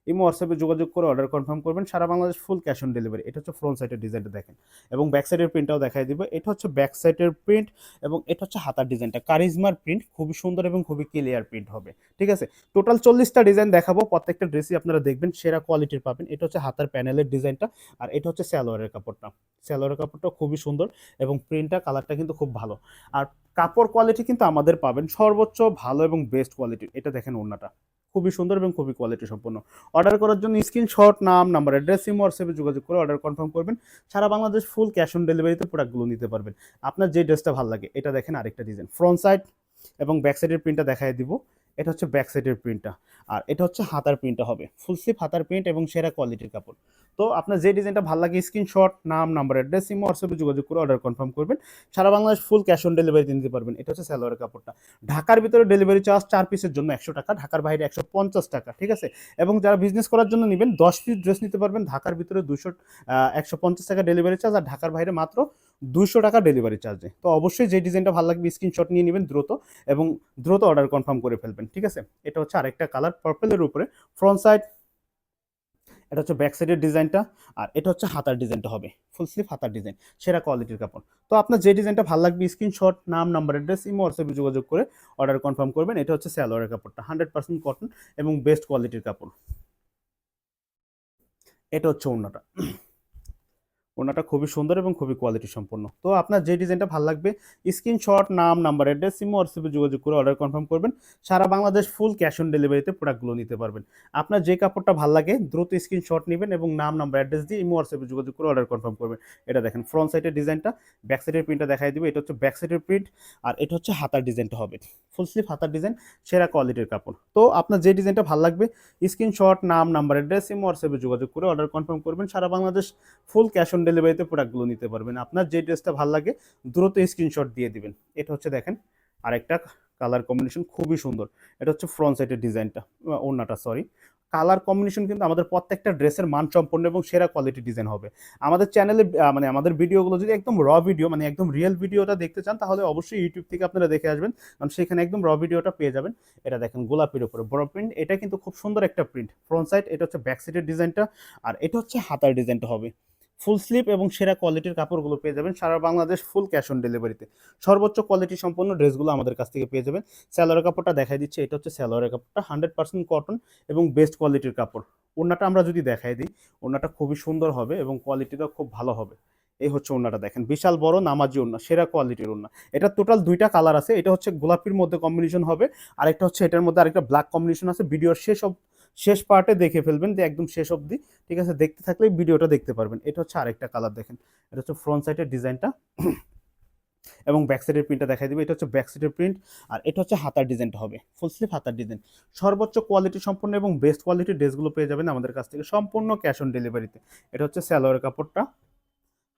[SPEAKER 1] ইমো হোয়াটসঅ্যাপে যোগাযোগ করে অর্ডার কনফার্ম করবেন। সারা Bangladesh full cash on delivery. এটা হচ্ছে ফ্রন্ট সাইডের ডিজাইনটা দেখেন। এবং ব্যাক সাইডের প্রিন্টটাও দেখাই দিব। এটা হচ্ছে ব্যাক সাইডের প্রিন্ট এবং এটা হচ্ছে হাতার ডিজাইনটা। কারিজমার প্রিন্ট, খুবই সুন্দর এবং খুবই ক্লিয়ার প্রিন্ট হবে। ঠিক আছে? টোটাল চল্লিশটা ডিজাইন দেখাবো। প্রত্যেকটা ড্রেসই আপনারা দেখবেন, সেরা কোয়ালিটির পাবেন। এটা হচ্ছে হাতার প্যানেলের ডিজাইনটা। আর এটা হচ্ছে স্যালোয়ারের কাপড়টা। স্যালোয়ারের কাপড়টা খুবই সুন্দর এবং প্রিন্টটা, কালারটা কিন্তু খুব ভালো। আর কাপড় কোয়ালিটি কিন্তু আমাদের পাবেন সর্বোচ্চ ভালো এবং বেস্ট কোয়ালিটির। এটা দেখেন ওড়নাটা। খুবই সুন্দর এবং খুবই কোয়ালিটি সম্পন্ন। অর্ডার করার জন্য স্ক্রিনশট নাম নাম্বার অ্যাড্রেস ইম হোয়াটসঅ্যাপে যোগাযোগ করে অর্ডার কনফার্ম করবেন। সারা বাংলাদেশ ফুল ক্যাশ অন ডেলিভারিতে প্রোডাক্টগুলো নিতে পারবেন। আপনার যে ড্রেসটা ভালো লাগে, এটা দেখেন আরেকটা ডিজাইন ফ্রন্ট সাইড এবং ব্যাক সাইডের প্রিন্টটা দেখাই দিব। এটা হচ্ছে ব্যাক সাইডের প্রিন্টটা আর এটা হচ্ছে হাতার প্রিন্টটা হবে। ফুল স্লিভ হাতার প্রিন্ট এবং সেরা কোয়ালিটির কাপড়। তো আপনার যে ডিজাইনটা ভালো লাগে স্ক্রিনশট নাম নাম্বার অ্যাড্রেস ইম হোয়াটসঅ্যাপে যোগাযোগ করে অর্ডার কনফার্ম করবেন। সারা বাংলাদেশ ফুল ক্যাশ অন ডেলিভারিতে নিতে পারবেন। এটা হচ্ছে স্যালোয়ারের কাপড়টা। ঢাকার ভিতরে ডেলিভারি চার্জ চার পিসের জন্য একশো টাকা, ঢাকার বাইরে একশো পঞ্চাশ টাকা, ঠিক আছে? এবং যারা বিজনেস করার জন্য নেবেন, দশ পিস ড্রেস নিতে পারবেন। ঢাকার ভিতরে দুশো একশো পঞ্চাশ টাকা ডেলিভারি চার্জ আর ঢাকার বাইরে মাত্র দুশো টাকা ডেলিভারি চার্জে তো অবশ্যই যে ডিজাইনটা ভালো লাগবে স্ক্রিনশট নিয়ে নেবেন দ্রুত এবং দ্রুত অর্ডার কনফার্ম করে ফেলবেন, ঠিক আছে? এটা হচ্ছে আরেকটা কালার পার্পেলের উপরে। ফ্রন্ট সাইড এটা হচ্ছে ব্যাক সাইডের ডিজাইনটা আর এটা হচ্ছে হাতার ডিজাইনটা হবে। ফুল স্লিভ হাতার ডিজাইন সেরা কোয়ালিটির কাপড়। তো আপনার যে ডিজাইনটা ভালো লাগবে স্ক্রিনশট নাম নাম্বার অ্যাড্রেস ইমো হোয়াটসঅ্যাপে যোগাযোগ করে অর্ডার কনফার্ম করবেন। এটা হচ্ছে স্যালোয়ারের কাপড়টা হান্ড্রেড পার্সেন্ট কটন এবং বেস্ট কোয়ালিটির কাপড়। এটা হচ্ছে ওড়নাটা। ওনাটা খুবই সুন্দর এবং খুবই কোয়ালিটি সম্পন্ন। তো আপনার যে ডিজাইনটা ভালো লাগবে স্ক্রিনশট নাম নাম্বার অ্যাড্রেস সিমো হোয়াটসঅ্যাপে যোগাযোগ করে অর্ডার কনফার্ম করবেন। সারা বাংলাদেশ ফুল ক্যাশ অন ডেলিভারিতে প্রোডাক্টগুলো নিতে পারবেন। আপনার যে কাপড়টা ভালো লাগে, দ্রুত স্ক্রিনশট নেবেন এবং নাম নাম্বার অ্যাড্রেস দিয়ে ইমো হোয়াটসঅ্যাপে যোগাযোগ করে অর্ডার কনফার্ম করবেন। এটা দেখেন ফ্রন্ট সাইডের ডিজাইনটা ব্যাক সাইডের প্রিন্টটা দেখাই দিবে। এটা হচ্ছে ব্যাক সাইডের প্রিন্ট আর এটা হচ্ছে হাতার ডিজাইনটা হবে। ফুল স্লিভ হাতার ডিজাইন, সেরা কোয়ালিটির কাপড়। তো আপনার যে ডিজাইনটা ভালো লাগবে স্ক্রিনশট নাম নাম্বার অ্যাড্রেস ইমো হোয়াটসঅ্যাপে যোগাযোগ করে অর্ডার কনফার্ম করবেন। সারা বাংলাদেশ ফুল ক্যাশ অন ডেলিভারিতে প্রোডাক্টগুলো নিতে পারবেন। আপনার যে ড্রেসটা ভালো লাগে, দ্রুত স্ক্রিনশট দিয়ে দিবেন। এটা হচ্ছে দেখেন, আরেকটা কালার কম্বিনেশন খুবই সুন্দর। এটা হচ্ছে ফ্রন্ট সাইডের ডিজাইনটা ওড়নাটা সরি কালার কম্বিনেশন কিন্তু আমাদের প্রত্যেকটা ড্রেসের মান সম্পন্ন এবং সেরা কোয়ালিটি ডিজাইন হবে। আমাদের চ্যানেলে মানে আমাদের ভিডিওগুলো যদি একদম র ভিডিও মানে একদম রিয়েল ভিডিওটা দেখতে চান, তাহলে অবশ্যই ইউটিউব থেকে আপনারা দেখে আসবেন। কারণ সেখানে একদম র ভিডিওটা পেয়ে যাবেন। এটা দেখেন গোলাপির উপরে, বড় প্রিন্ট এটা কিন্তু খুব সুন্দর একটা প্রিন্ট ফ্রন্ট সাইড এটা হচ্ছে ব্যাক সাইডের ডিজাইনটা আর এটা হচ্ছে হাতার ডিজাইনটা হবে। ফুল স্লিপ এবং সেরা কোয়ালিটির কাপড়গুলো পেয়ে যাবেন সারা বাংলাদেশ ফুল ক্যাশ অন ডেলিভারিতে। সর্বোচ্চ কোয়ালিটি সম্পন্ন ড্রেসগুলো আমাদের কাছ থেকে পেয়ে যাবেন। স্যালোয়ারের কাপড়টা দেখাই দিচ্ছে, এটা হচ্ছে স্যালোয়ারের কাপড়টা, হান্ড্রেড পার্সেন্ট কটন এবং বেস্ট কোয়ালিটির কাপড়। ওড়নাটা আমরা যদি দেখাই দিই, ওড়নাটা খুবই সুন্দর হবে এবং কোয়ালিটিটাও খুব ভালো হবে। এই হচ্ছে ওড়নাটা দেখেন, বিশাল বড় নামাজি ওড়না, সেরা কোয়ালিটির ওড়না। এটা টোটাল দুইটা কালার আছে, এটা হচ্ছে গোলাপির মধ্যে কম্বিনেশন হবে, আরেকটা হচ্ছে এটার মধ্যে আরেকটা ব্ল্যাক কম্বিনেশন আছে, ভিডিওর শেষ শেষ পার্টে দেখে ফেলবেন যে একদম শেষ অবধি, ঠিক আছে? দেখতে থাকলেই ভিডিওটা দেখতে পারবেন। এটা হচ্ছে আরেকটা কালার দেখেন। এটা হচ্ছে ফ্রন্ট সাইডের ডিজাইনটা। *clears throat* এবং ব্যাক সাইডের প্রিন্টটা দেখাই দিবে। এটা হচ্ছে ব্যাক সাইডের প্রিন্ট আর এটা হচ্ছে হাতার ডিজাইনটা হবে। ফুল স্লিভ হাতার ডিজাইন সর্বোচ্চ কোয়ালিটি সম্পন্ন এবং বেস্ট কোয়ালিটির ড্রেসগুলো পেয়ে যাবেন আমাদের কাছ থেকে সম্পূর্ণ ক্যাশ অন ডেলিভারিতে এটা হচ্ছে স্যালোয়ারের কাপড়টা।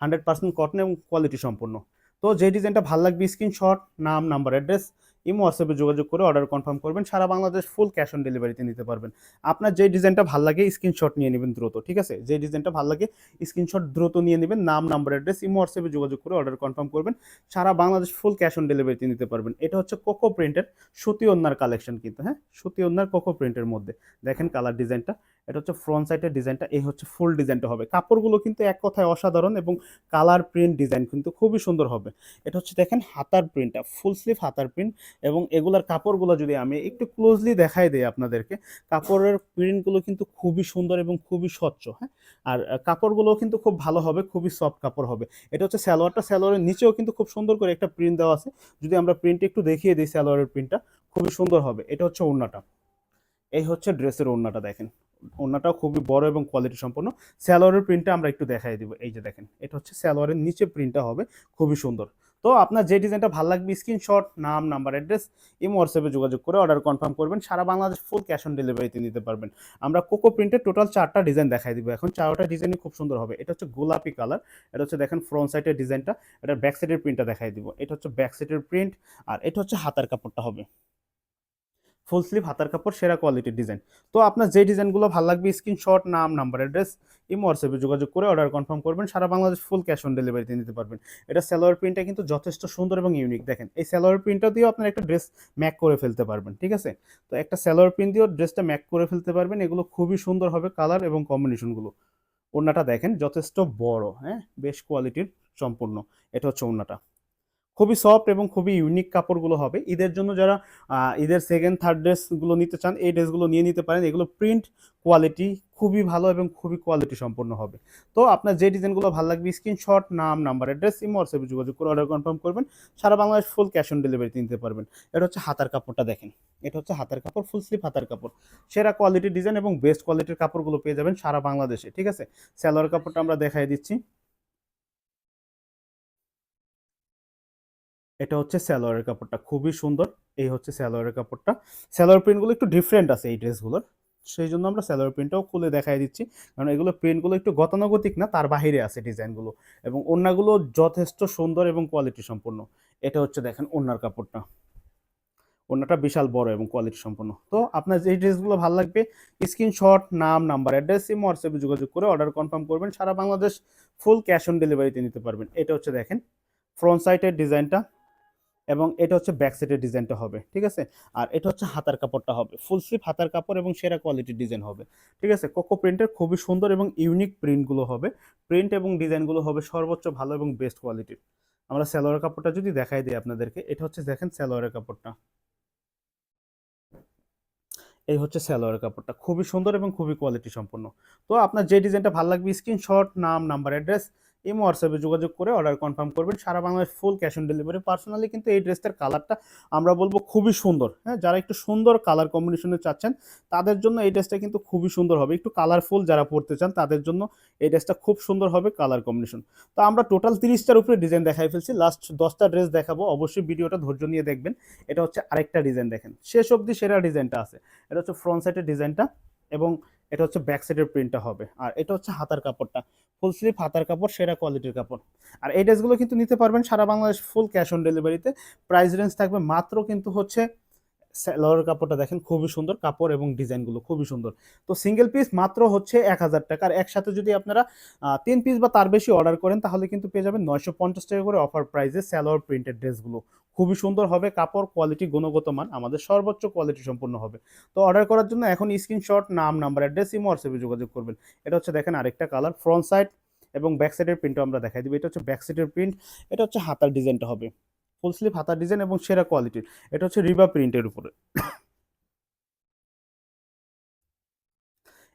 [SPEAKER 1] হান্ড্রেড পার্সেন্ট কটন এবং কোয়ালিটি সম্পন্ন। তো যে ডিজাইনটা ভালো লাগবে স্ক্রিনশট নাম নাম্বার অ্যাড্রেস ইমো, হোয়াটসঅ্যাপে যোগাযোগ করে অর্ডার কনফার্ম করবেন, সারা বাংলাদেশ ফুল ক্যাশ অন ডেলিভারিতে নিতে পারবেন। আপনার যে ডিজাইনটা ভালো লাগে, স্ক্রিনশট নিয়ে নেবেন দ্রুত, ঠিক আছে? যে ডিজাইনটা ভালো লাগে, স্ক্রিনশট দ্রুত নিয়ে নেবেন, নাম, নাম্বার, অ্যাড্রেস, ইমো, হোয়াটসঅ্যাপে যোগাযোগ করে অর্ডার কনফার্ম করবেন, সারা বাংলাদেশ ফুল ক্যাশ অন ডেলিভারিতে নিতে পারবেন। এটা হচ্ছে কোকো প্রিন্টের সুতি ওন্নার কালেকশন কিন্তু হ্যাঁ? সুতি ওন্নার কোকো প্রিন্টের মধ্যে। দেখেন কালার ডিজাইনটা, এটা হচ্ছে ফ্রন্ট সাইডের ডিজাইনটা, এই হচ্ছে ফুল ডিজাইনটা হবে। কাপড়গুলো কিন্তু এক কথায় অসাধারণ এবং কালার প্রিন্ট ডিজাইন কিন্তু খুবই সুন্দর হবে। এটা হচ্ছে, দেখেন, হাতার প্রিন্টটা, ফুল স্লিভ হাতার প্রিন্ট এবং এগুলার কাপড়গুলো যদি আমি একটু ক্লোজলি দেখাই দিই আপনাদেরকে, কাপড়ের প্রিন্টগুলো কিন্তু খুবই সুন্দর এবং খুবই স্বচ্ছ হ্যাঁ? আর কাপড়গুলো কিন্তু খুব ভালো হবে, খুবই সফট কাপড় হবে। এটা হচ্ছে স্যালোয়ারটা স্যালোয়ারের নিচেও কিন্তু খুব সুন্দর করে একটা প্রিন্ট দেওয়া আছে। যদি আমরা প্রিন্ট একটু দেখিয়ে দিই স্যালোয়ারের প্রিন্টটা খুবই সুন্দর হবে। এটা হচ্ছে ওড়নাটা। এই হচ্ছে ড্রেসের ওড়নাটা, দেখেন। ওড়নাটাও খুবই বড় এবং কোয়ালিটি সম্পন্ন। স্যালোয়ারের প্রিন্টটা আমরা একটু দেখাই দিব। এই যে দেখেন, এটা হচ্ছে স্যালোয়ারের নিচে প্রিন্টটা হবে, খুবই সুন্দর। তো আপনার যে ডিজাইনটা ভালো লাগবে স্ক্রিনশট নাম নাম্বার অ্যাড্রেস ইমো হোয়াটসঅ্যাপে যোগাযোগ করে অর্ডার কনফার্ম করবেন। সারা বাংলাদেশ ফুল ক্যাশ অন ডেলিভারিতে নিতে পারবেন। আমরা কোকো প্রিন্টের টোটাল চারটা ডিজাইন দেখাই দিব। এখন চারটা ডিজাইনই খুব সুন্দর হবে। এটা হচ্ছে গোলাপি কালার এটা হচ্ছে দেখেন ফ্রন্ট সাইডের ডিজাইনটা এটা ব্যাক সাইডের প্রিন্টটা দেখাই দিব। এটা হচ্ছে ব্যাক সাইডের প্রিন্ট আর এটা হচ্ছে হাতার কাপড়টা হবে। ফুল স্লিভ, হাতার কাপড়, সেরা কোয়ালিটির ডিজাইন। তো আপনার যে ডিজাইনগুলো ভালো লাগবে, স্ক্রিনশট, নাম, নাম্বার, অ্যাড্রেস, ইমো, হোয়াটসঅ্যাপে যোগাযোগ করে অর্ডার কনফার্ম করবেন। সারা বাংলাদেশ ফুল ক্যাশ অন ডেলিভারিতে নিতে পারবেন। এটা স্যালোয়ার প্রিন্টটা কিন্তু যথেষ্ট সুন্দর এবং ইউনিক দেখেন, এই স্যালোয়ার প্রিন্টটা দিয়েও আপনার একটা ড্রেস ম্যাক করে ফেলতে পারবেন, ঠিক আছে? তো একটা সালোয়ার প্রিন্ট দিয়েও ড্রেসটা ম্যাক করে ফেলতে পারবেন। এগুলো খুবই সুন্দর হবে কালার এবং কম্বিনেশনগুলো ওড়নাটা দেখেন, যথেষ্ট বড় হ্যাঁ? বেশ কোয়ালিটির সম্পূর্ণ। এটা হচ্ছে ওড়নাটা। খুবই সফট এবং খুবই ইউনিক কাপড়গুলো হবে। ঈদের জন্য যারা ঈদের সেকেন্ড থার্ড ড্রেসগুলো নিতে চান, এই ড্রেসগুলো নিয়ে নিতে পারেন। এগুলো প্রিন্ট কোয়ালিটি খুবই ভালো এবং খুবই কোয়ালিটি সম্পন্ন হবে। তো আপনার যে ডিজাইনগুলো ভালো লাগবে স্ক্রিনশট নাম নাম্বার অ্যাড্রেস ইমো হোয়াটসঅ্যাপে যোগাযোগ করে অর্ডার কনফার্ম করবেন। সারা বাংলাদেশ ফুল ক্যাশ অন ডেলিভারিতে নিতে পারবেন। এটা হচ্ছে হাতার কাপড়টা দেখেন। এটা হচ্ছে হাতার কাপড় ফুল স্লিপ হাতার কাপড়। সেরা কোয়ালিটির ডিজাইন এবং বেস্ট কোয়ালিটির কাপড়গুলো পেয়ে যাবেন সারা বাংলাদেশে, ঠিক আছে? স্যালোয়ার কাপড়টা আমরা দেখাই দিচ্ছি। এটা হচ্ছে স্যালোয়ারের কাপড়টা, খুবই সুন্দর। এই হচ্ছে স্যালোয়ারের কাপড়টা। স্যালোয়ার প্রিন্টগুলো একটু ডিফারেন্ট আছে এই ড্রেসগুলোর। সেই জন্য আমরা স্যালোয়ার প্রিন্টটাও খুলে দেখাই দিচ্ছি। কারণ এগুলো প্রিন্টগুলো একটু গতানুগতিক না, তার বাহিরে আছে ডিজাইনগুলো। এবং ওড়নাগুলো যথেষ্ট সুন্দর এবং কোয়ালিটি সম্পন্ন। এটা হচ্ছে দেখেন ওড়নার কাপড়টা। ওড়নাটা বিশাল বড় এবং কোয়ালিটি সম্পন্ন। তো আপনার যে ড্রেসগুলো ভালো লাগবে স্ক্রিনশট নাম নাম্বার অ্যাড্রেস ইমো হোয়াটসঅ্যাপে যোগাযোগ করে অর্ডার কনফার্ম করবেন। সারা বাংলাদেশ ফুল ক্যাশ অন ডেলিভারিতে নিতে পারবেন। এটা হচ্ছে দেখেন ফ্রন্ট সাইডের ডিজাইনটা এবং এটা হচ্ছে ব্যাক সাইডের ডিজাইনটা হবে, ঠিক আছে? আর এটা হচ্ছে হাতার কাপড়টা হবে। ফুল স্লিভ হাতার কাপড় এবং সেরা কোয়ালিটির ডিজাইন হবে, ঠিক আছে? কোকো প্রিন্টের খুবই সুন্দর এবং ইউনিক প্রিন্টগুলো হবে। প্রিন্ট এবং ডিজাইনগুলো হবে সর্বোচ্চ ভালো এবং বেস্ট কোয়ালিটির আমরা স্যালোয়ার কাপড়টা যদি দেখাই দিই আপনাদেরকে, এটা হচ্ছে দেখেন স্যালোয়ারের কাপড়টা। এই হচ্ছে স্যালোয়ার কাপড়টা। খুবই সুন্দর এবং খুবই কোয়ালিটি সম্পন্ন। তো আপনার যে ডিজাইনটা ভালো লাগবে স্ক্রিনশট নাম নাম্বার অ্যাড্রেস ইমো হোয়াটসঅ্যাপে যোগাযোগ করে অর্ডার কনফার্ম করবেন। সারা Bangladesh full cash on delivery personally কিন্তু এই ড্রেসটার কালারটা আমরা বলব খুবই সুন্দর। হ্যাঁ যারা একটু সুন্দর কালার কম্বিনেশনে চাচ্ছেন, তাদের জন্য এই ড্রেসটা কিন্তু খুবই সুন্দর হবে। একটু কালারফুল যারা পড়তে চান, তাদের জন্য এই ড্রেসটা খুব সুন্দর হবে কালার কম্বিনেশন তো আমরা টোটাল তিরিশটার উপরে ডিজাইন দেখাই ফেলছি। লাস্ট দশটা ড্রেস দেখাবো। অবশ্যই ভিডিওটা ধৈর্য নিয়ে দেখবেন। এটা হচ্ছে আরেকটা ডিজাইন দেখেন। শেষ অবধি সেরা ডিজাইনটা আছে। এটা হচ্ছে ফ্রন্ট সাইডের ডিজাইনটা এবং এটা হচ্ছে ব্যাক সাইডের প্রিন্টটা হবে। আর এটা হচ্ছে হাতার কাপড়টা। ফুল স্লিভ হাতার কাপড়, সেরা কোয়ালিটির কাপড়। আর এই ড্রেসগুলো কিন্তু নিতে পারবেন সারা বাংলাদেশ ফুল ক্যাশ অন ডেলিভারিতে প্রাইস রেঞ্জ থাকবে মাত্র কিন্তু হচ্ছে লোয়ার কাপড়টা দেখেন খুবই সুন্দর, কাপড় এবং ডিজাইনগুলো খুবই সুন্দর। তো সিঙ্গেল পিস মাত্র হচ্ছে এক হাজার টাকা। আর একসাথে যদি আপনারা তিন পিস বা তার বেশি অর্ডার করেন, তাহলে কিন্তু পেয়ে যাবেন নয়শো পঞ্চাশ টাকা করে অফার প্রাইসে স্যালোয়ার প্রিন্টেড ড্রেসগুলো। খুবই সুন্দর হবে, কাপড় কোয়ালিটি গুণগত মান, আমাদের সর্বোচ্চ কোয়ালিটি সম্পূর্ণ হবে। তো অর্ডার করার জন্য এখন স্ক্রিনশট, নাম, নাম্বার, অ্যাড্রেস, ইমো, হোয়াটসঅ্যাপে যোগাযোগ করবেন। এটা হচ্ছে দেখেন আরেকটা কালার, ফ্রন্ট সাইড এবং ব্যাক সাইডের প্রিন্টও আমরা দেখাই দিব। এটা হচ্ছে ব্যাক সাইডের প্রিন্ট, এটা হচ্ছে হাতার ডিজাইনটা হবে। ফুল স্লিভ হাতার ডিজাইন এবং সেরা কোয়ালিটির এটা হচ্ছে রিবা প্রিন্টের উপরে।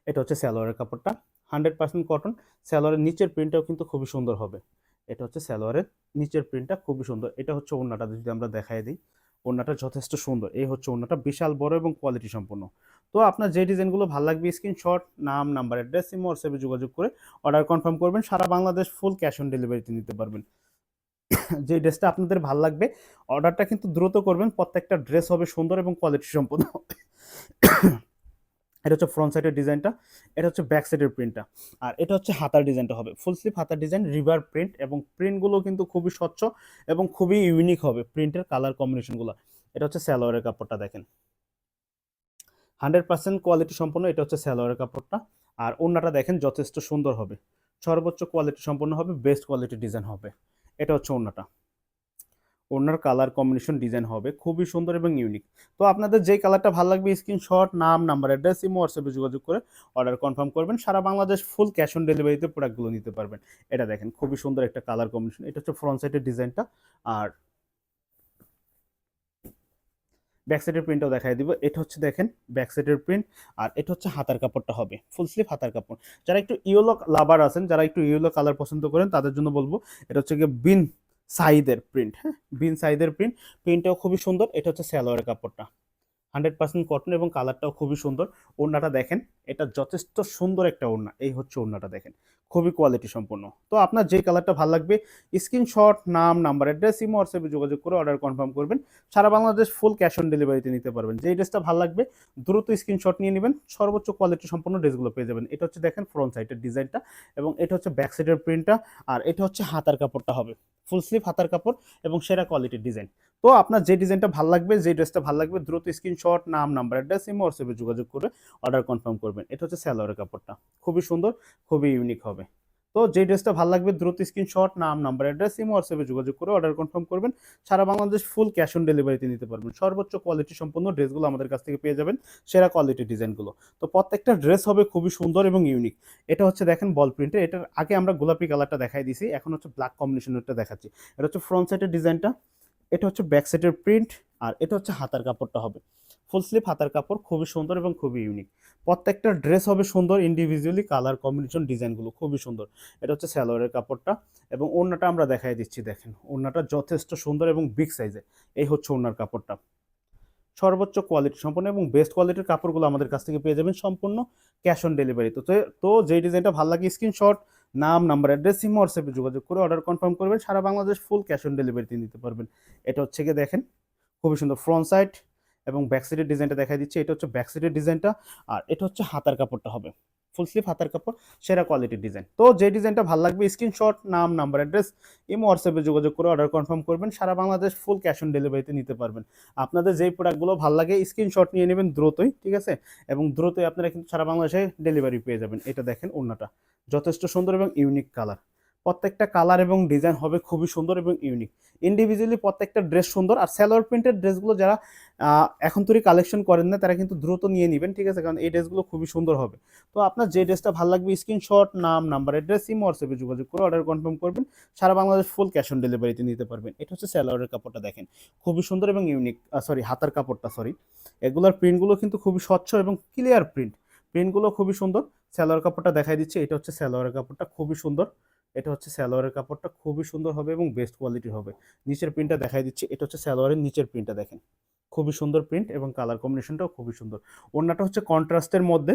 [SPEAKER 1] এটা হচ্ছে স্যালোয়ারের কাপড়টা। হান্ড্রেড পার্সেন্ট কটন স্যালোয়ারের নিচের প্রিন্টটাও কিন্তু খুবই সুন্দর হবে। এটা হচ্ছে স্যালোয়ারের নিচের প্রিন্টটা খুবই সুন্দর। এটা হচ্ছে ওড়নাটা যদি আমরা দেখাই দিই। ওড়নাটা যথেষ্ট সুন্দর। এই হচ্ছে ওড়নাটা বিশাল বড় এবং কোয়ালিটি সম্পন্ন। তো আপনার যে ডিজাইনগুলো ভালো লাগবে স্ক্রিনশট নাম নাম্বার অ্যাড্রেস ইমো হোয়াটসঅ্যাপে যোগাযোগ করে অর্ডার কনফার্ম করবেন। সারা বাংলাদেশ ফুল ক্যাশ অন ডেলিভারিতে নিতে পারবেন। যে ড্রেসটা আপনাদের ভালো লাগবে, অর্ডারটা কিন্তু দ্রুত করবেন। প্রত্যেকটা ড্রেস হবে সুন্দর এবং কোয়ালিটি সম্পন্ন। এটা হচ্ছে ফ্রন্ট সাইডের ডিজাইনটা, এটা হচ্ছে ব্যাক সাইডের প্রিন্টটা আর এটা হচ্ছে হাতার ডিজাইনটা হবে। ফুল স্লিভ হাতার ডিজাইন রিভার প্রিন্ট এবং প্রিন্টগুলো কিন্তু খুবই স্বচ্ছ এবং খুবই ইউনিক হবে প্রিন্টের কালার কম্বিনেশনগুলো এটা হচ্ছে স্যালোয়ারের কাপড়টা দেখেন। হান্ড্রেড পার্সেন্ট কোয়ালিটি সম্পন্ন, এটা হচ্ছে স্যালোয়ারের কাপড়টা। আর ওড়নাটা দেখেন যথেষ্ট সুন্দর হবে। সর্বোচ্চ কোয়ালিটি সম্পন্ন হবে বেস্ট কোয়ালিটি ডিজাইন হবে। এটা হচ্ছে ওড়নাটা। ওড়নার কালার কম্বিনেশন ডিজাইন হবে, খুবই সুন্দর এবং ইউনিক তো আপনাদের যেই কালারটা ভালো লাগবে স্ক্রিনশট নাম নাম্বার অ্যাড্রেস ইমো হোয়াটসঅ্যাপে যোগাযোগ করে অর্ডার কনফার্ম করবেন। সারা বাংলাদেশ ফুল ক্যাশ অন ডেলিভারিতে প্রোডাক্টগুলো নিতে পারবেন। এটা দেখেন, খুবই সুন্দর একটা কালার কম্বিনেশন এটা হচ্ছে ফ্রন্ট সাইডের ডিজাইনটা আর ব্যাক সাইডের প্রিন্টও দেখাই দিব। এটা হচ্ছে দেখেন ব্যাক সাইডের প্রিন্ট আর এটা হচ্ছে হাতার কাপড়টা হবে। ফুল স্লিভ হাতার কাপড়। যারা একটু ইয়েলো লাভার আছেন, যারা একটু ইয়েলো কালার পছন্দ করেন, তাদের জন্য বলব, এটা হচ্ছে গিয়ে বিন সাইদের প্রিন্ট হ্যাঁ? বিন সাইদের প্রিন্ট প্রিন্টটাও খুবই সুন্দর, এটা হচ্ছে স্যালোয়ারের কাপড়টা। হান্ড্রেড পার্সেন্ট কটন এবং কালারটাও খুবই সুন্দর। ওড়নাটা দেখেন, এটা যথেষ্ট সুন্দর একটা ওড়না। এই হচ্ছে ওড়নাটা দেখেন। খুবই কোয়ালিটি সম্পন্ন তো আপনার যে কালারটা ভালো লাগবে স্ক্রিনশট নাম নাম্বার অ্যাড্রেস ইমো হোয়াটসঅ্যাপে যোগাযোগ করে অর্ডার কনফার্ম করবেন। সারা বাংলাদেশ ফুল ক্যাশ অন ডেলিভারিতে নিতে পারবেন। যেই ড্রেসটা ভালো লাগবে, দ্রুত স্ক্রিনশট নিয়ে নেবেন, সর্বোচ্চ কোয়ালিটি সম্পন্ন ড্রেসগুলো পেয়ে যাবেন। এটা হচ্ছে দেখেন ফ্রন্ট সাইডের ডিজাইনটা এবং এটা হচ্ছে ব্যাক সাইডের প্রিন্টটা আর এটা হচ্ছে হাতার কাপড়টা হবে। ফুল স্লিভ হাতার কাপড় এবং সেরা কোয়ালিটির ডিজাইন তো আপনার যে ডিজাইনটা ভালো লাগবে, যে ড্রেসটা ভালো লাগবে, দ্রুত স্ক্রিনশট নাম নাম্বার অ্যাড্রেস ইমো হোয়াটসঅ্যাপে যোগাযোগ করে অর্ডার কনফার্ম করবেন। এটা হচ্ছে স্যালোয়ারের কাপড়টা। খুবই সুন্দর, খুবই ইউনিক হবে। তো যে ড্রেসটা ভালো লাগবে, দ্রুত স্ক্রিনশট নাম নাম্বার অ্যাড্রেস ইমো হোয়াটসঅ্যাপে যোগাযোগ করে অর্ডার কনফার্ম করবেন। সারা বাংলাদেশ ফুল ক্যাশ অন ডেলিভারিতে নিতে পারবেন। সর্বোচ্চ কোয়ালিটি সম্পন্ন ড্রেসগুলো আমাদের কাছ থেকে পেয়ে যাবেন, সেরা কোয়ালিটির ডিজাইনগুলো তো প্রত্যেকটা ড্রেস হবে খুবই সুন্দর এবং ইউনিক এটা হচ্ছে দেখেন বল প্রিন্টের এটার আগে আমরা গোলাপি কালারটা দেখাই দিছি, এখন হচ্ছে ব্ল্যাক কম্বিনেশনেরটা দেখাচ্ছি। এটা হচ্ছে ফ্রন্ট সাইডের ডিজাইনটা এটা হচ্ছে ব্যাক সাইডের প্রিন্ট আর এটা হচ্ছে হাতার কাপড়টা হবে। ফুল স্লিভ হাতার কাপড়, খুবই সুন্দর এবং খুবই ইউনিক প্রত্যেকটা ড্রেস হবে সুন্দর ইন্ডিভিজুয়ালি কালার কম্বিনেশন ডিজাইনগুলো খুবই সুন্দর। এটা হচ্ছে স্যালোয়ারের কাপড়টা এবং ওড়নাটা আমরা দেখাই দিচ্ছি, দেখেন। ওড়নাটা যথেষ্ট সুন্দর এবং বিগ সাইজে এই হচ্ছে ওড়নার কাপড়টা। সর্বোচ্চ কোয়ালিটি সম্পন্ন এবং বেস্ট কোয়ালিটির কাপড়গুলো আমাদের কাছ থেকে পেয়ে যাবেন সম্পূর্ণ ক্যাশ অন ডেলিভারি তো তো যেই ডিজাইনটা ভালো লাগে স্ক্রিনশট নাম নাম্বার অ্যাড্রেস সিম হোয়াটসঅ্যাপে যোগাযোগ করে অর্ডার কনফার্ম করবেন, সারা বাংলাদেশ ফুল ক্যাশ অন ডেলিভারিতে নিতে পারবেন। এটা হচ্ছে গিয়ে দেখেন, খুবই সুন্দর। ফ্রন্ট সাইড এবং ব্যাক সাইডের ডিজাইনটা দেখা দিচ্ছে। এটা হচ্ছে ব্যাক সাইডের ডিজাইনটা আর এটা হচ্ছে হাতার কাপড়টা হবে। ফুল স্লিভ হাতার কাপড়, সেরা কোয়ালিটির ডিজাইন তো যে ডিজাইনটা ভালো লাগবে স্ক্রিনশট নাম নাম্বার অ্যাড্রেস ইমো হোয়াটসঅ্যাপে যোগাযোগ করে অর্ডার কনফার্ম করবেন। সারা বাংলাদেশ ফুল ক্যাশ অন ডেলিভারিতে নিতে পারবেন। আপনাদের যেই প্রোডাক্টগুলো ভালো লাগে স্ক্রিনশট নিয়ে নেবেন দ্রুতই, ঠিক আছে? এবং দ্রুতই আপনারা কিন্তু সারা বাংলাদেশে ডেলিভারি পেয়ে যাবেন। এটা দেখেন ওড়নাটা। যথেষ্ট সুন্দর এবং ইউনিক কালার প্রত্যেকটা কালার এবং ডিজাইন হবে খুবই সুন্দর এবং ইউনিক ইন্ডিভিজুয়ালি প্রত্যেকটা ড্রেস সুন্দর আর স্যালোয়ার প্রিন্টের ড্রেসগুলো যারা এখন তৈরি কালেকশন করেন না, তারা কিন্তু দ্রুত নিয়ে নেবেন, ঠিক আছে? কারণ এই ড্রেসগুলো খুবই সুন্দর হবে। তো আপনার যে ড্রেসটা ভালো লাগবে স্ক্রিনশট নাম নাম্বার অ্যাড্রেস ইম হোয়াটসঅ্যাপে যোগাযোগ করে অর্ডার কনফার্ম করবেন। সারা বাংলাদেশ ফুল ক্যাশ অন ডেলিভারিতে নিতে পারবেন। এটা হচ্ছে স্যালোয়ারের কাপড়টা দেখেন। খুবই সুন্দর এবং ইউনিক সরি হাতার কাপড়টা সরি এগুলোর প্রিন্টগুলো কিন্তু খুবই স্বচ্ছ এবং ক্লিয়ার প্রিন্ট প্রিন্টগুলো খুবই সুন্দর। স্যালোয়ার কাপড়টা দেখাই দিচ্ছে। এটা হচ্ছে স্যালোয়ারের কাপড়টা, খুবই সুন্দর। এটা হচ্ছে স্যালোয়ারের কাপড়টা খুবই সুন্দর হবে এবং বেস্ট কোয়ালিটির হবে। নিচের প্রিন্টটা দেখাই দিচ্ছে, এটা হচ্ছে স্যালোয়ারের নিচের প্রিন্টটা দেখেন। খুবই সুন্দর প্রিন্ট এবং কালার কম্বিনেশনটাও খুবই সুন্দর। ওড়নাটা হচ্ছে কন্ট্রাস্টের মধ্যে।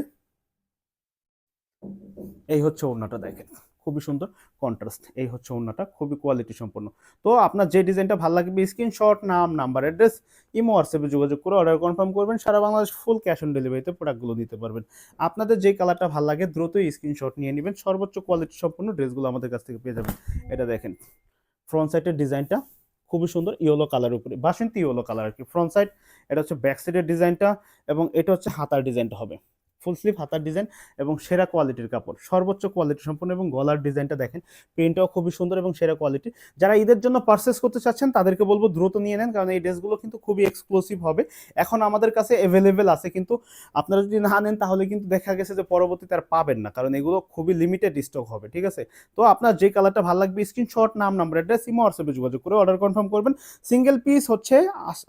[SPEAKER 1] এই হচ্ছে ওড়নাটা দেখেন। খুবই সুন্দর কন্ট্রাস্ট এই হচ্ছে ওড়নাটা, খুবই কোয়ালিটি সম্পন্ন। তো আপনার যে ডিজাইনটা ভালো লাগবে স্ক্রিনশট নাম নাম্বার অ্যাড্রেস ইমো, হোয়াটসঅ্যাপে যোগাযোগ করে অর্ডার কনফার্ম করবেন, সারা বাংলাদেশ ফুল ক্যাশ অন ডেলিভারিতে প্রোডাক্টগুলো নিতে পারবেন। আপনাদের যে কালারটা ভালো লাগে, দ্রুতই স্ক্রিনশট নিয়ে নেবেন, সর্বোচ্চ কোয়ালিটি সম্পন্ন ড্রেসগুলো আমাদের কাছ থেকে পেয়ে যাবেন। এটা দেখেন ফ্রন্ট সাইডের ডিজাইনটা খুবই সুন্দর, ইয়েলো কালার উপরে, বাসন্তী ইয়েলো কালার আর কি ফ্রন্ট সাইড এটা হচ্ছে ব্যাক সাইডের ডিজাইনটা এবং এটা হচ্ছে হাতার ডিজাইনটা হবে। ফুল স্লিভ, হাতার ডিজাইন এবং সেরা কোয়ালিটির কাপড়। সর্বোচ্চ কোয়ালিটি সম্পূর্ণ এবং গলার ডিজাইনটা দেখেন, প্রিন্টটাও খুবই সুন্দর এবং সেরা কোয়ালিটি। যারা ঈদের জন্য পারচেস করতে চাচ্ছেন, তাদেরকে বলব দ্রুত নিয়ে নেন, কারণ এই ড্রেসগুলো কিন্তু খুবই এক্সক্লুসিভ হবে। এখন আমাদের কাছে অ্যাভেলেবেল আছে, কিন্তু আপনারা যদি না নেন, তাহলে কিন্তু দেখা গেছে যে পরবর্তীতে আর পাবেন না, কারণ এগুলো খুবই লিমিটেড স্টক হবে, ঠিক আছে? তো আপনার যে কালারটা ভালো লাগবে স্ক্রিনশট নাম নাম্বার অ্যাড্রেস ইমো হোয়াটসঅ্যাপে যোগাযোগ করে অর্ডার কনফার্ম করবেন। সিঙ্গেল পিস হচ্ছে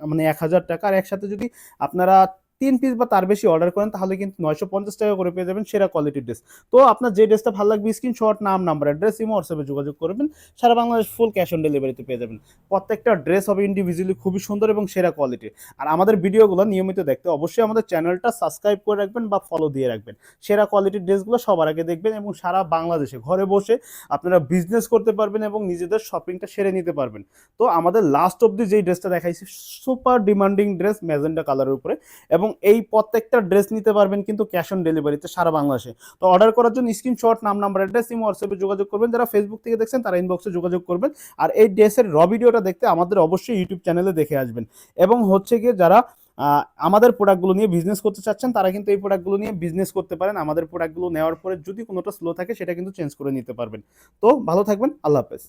[SPEAKER 1] মানে এক হাজার টাকা, আর একসাথে যদি আপনারা তিন পিস বা তার বেশি অর্ডার করেন, তাহলে কিন্তু নয়শো পঞ্চাশ টাকা করে পেয়ে যাবেন সেরা কোয়ালিটির ড্রেস তো আপনার যে ড্রেসটা ভালো লাগবে স্ক্রিনশট নাম নাম্বার অ্যাড্রেস ইমো হোয়াটসঅ্যাপে যোগাযোগ করবেন। সারা বাংলাদেশ ফুল ক্যাশ অন ডেলিভারিতে পেয়ে যাবেন। প্রত্যেকটা ড্রেস হবে ইন্ডিভিজুয়ালি খুবই সুন্দর এবং সেরা কোয়ালিটির আর আমাদের ভিডিওগুলো নিয়মিত দেখতে অবশ্যই আমাদের চ্যানেলটা সাবস্ক্রাইব করে রাখবেন বা ফলো দিয়ে রাখবেন। সেরা কোয়ালিটির ড্রেসগুলো সবার আগে দেখবেন এবং সারা বাংলাদেশে ঘরে বসে আপনারা বিজনেস করতে পারবেন এবং নিজেদের শপিংটা সেরে নিতে পারবেন। তো আমাদের লাস্ট অব্দি যেই ড্রেসটা দেখাইছি সুপার ডিমান্ডিং ড্রেস ম্যাজেন্ডা কালারের উপরে। এবং এই প্রত্যেকটা ড্রেস নিতে পারবেন কিন্তু ক্যাশ অন ডেলিভারিতে সারা বাংলাদেশে। তো অর্ডার করার জন্য স্ক্রিনশট নাম নাম্বার অ্যাড্রেস ইমো হোয়াটসঅ্যাপে যোগাযোগ করবেন। যারা ফেসবুক থেকে দেখছেন, তারা ইনবক্সে যোগাযোগ করবেন। আর এই ড্রেসের র ভিডিওটা দেখতে আমাদের অবশ্যই ইউটিউব চ্যানেলে দেখে আসবেন। এবং হচ্ছে গিয়ে যারা আমাদের প্রোডাক্টগুলো নিয়ে বিজনেস করতে চাচ্ছেন, তারা কিন্তু এই প্রোডাক্টগুলো নিয়ে বিজনেস করতে পারেন। আমাদের প্রোডাক্টগুলো নেওয়ার পরে যদি কোনোটা স্লো থাকে, সেটা কিন্তু চেঞ্জ করে নিতে পারবেন। তো ভালো থাকবেন। আল্লাহ হাফেজ।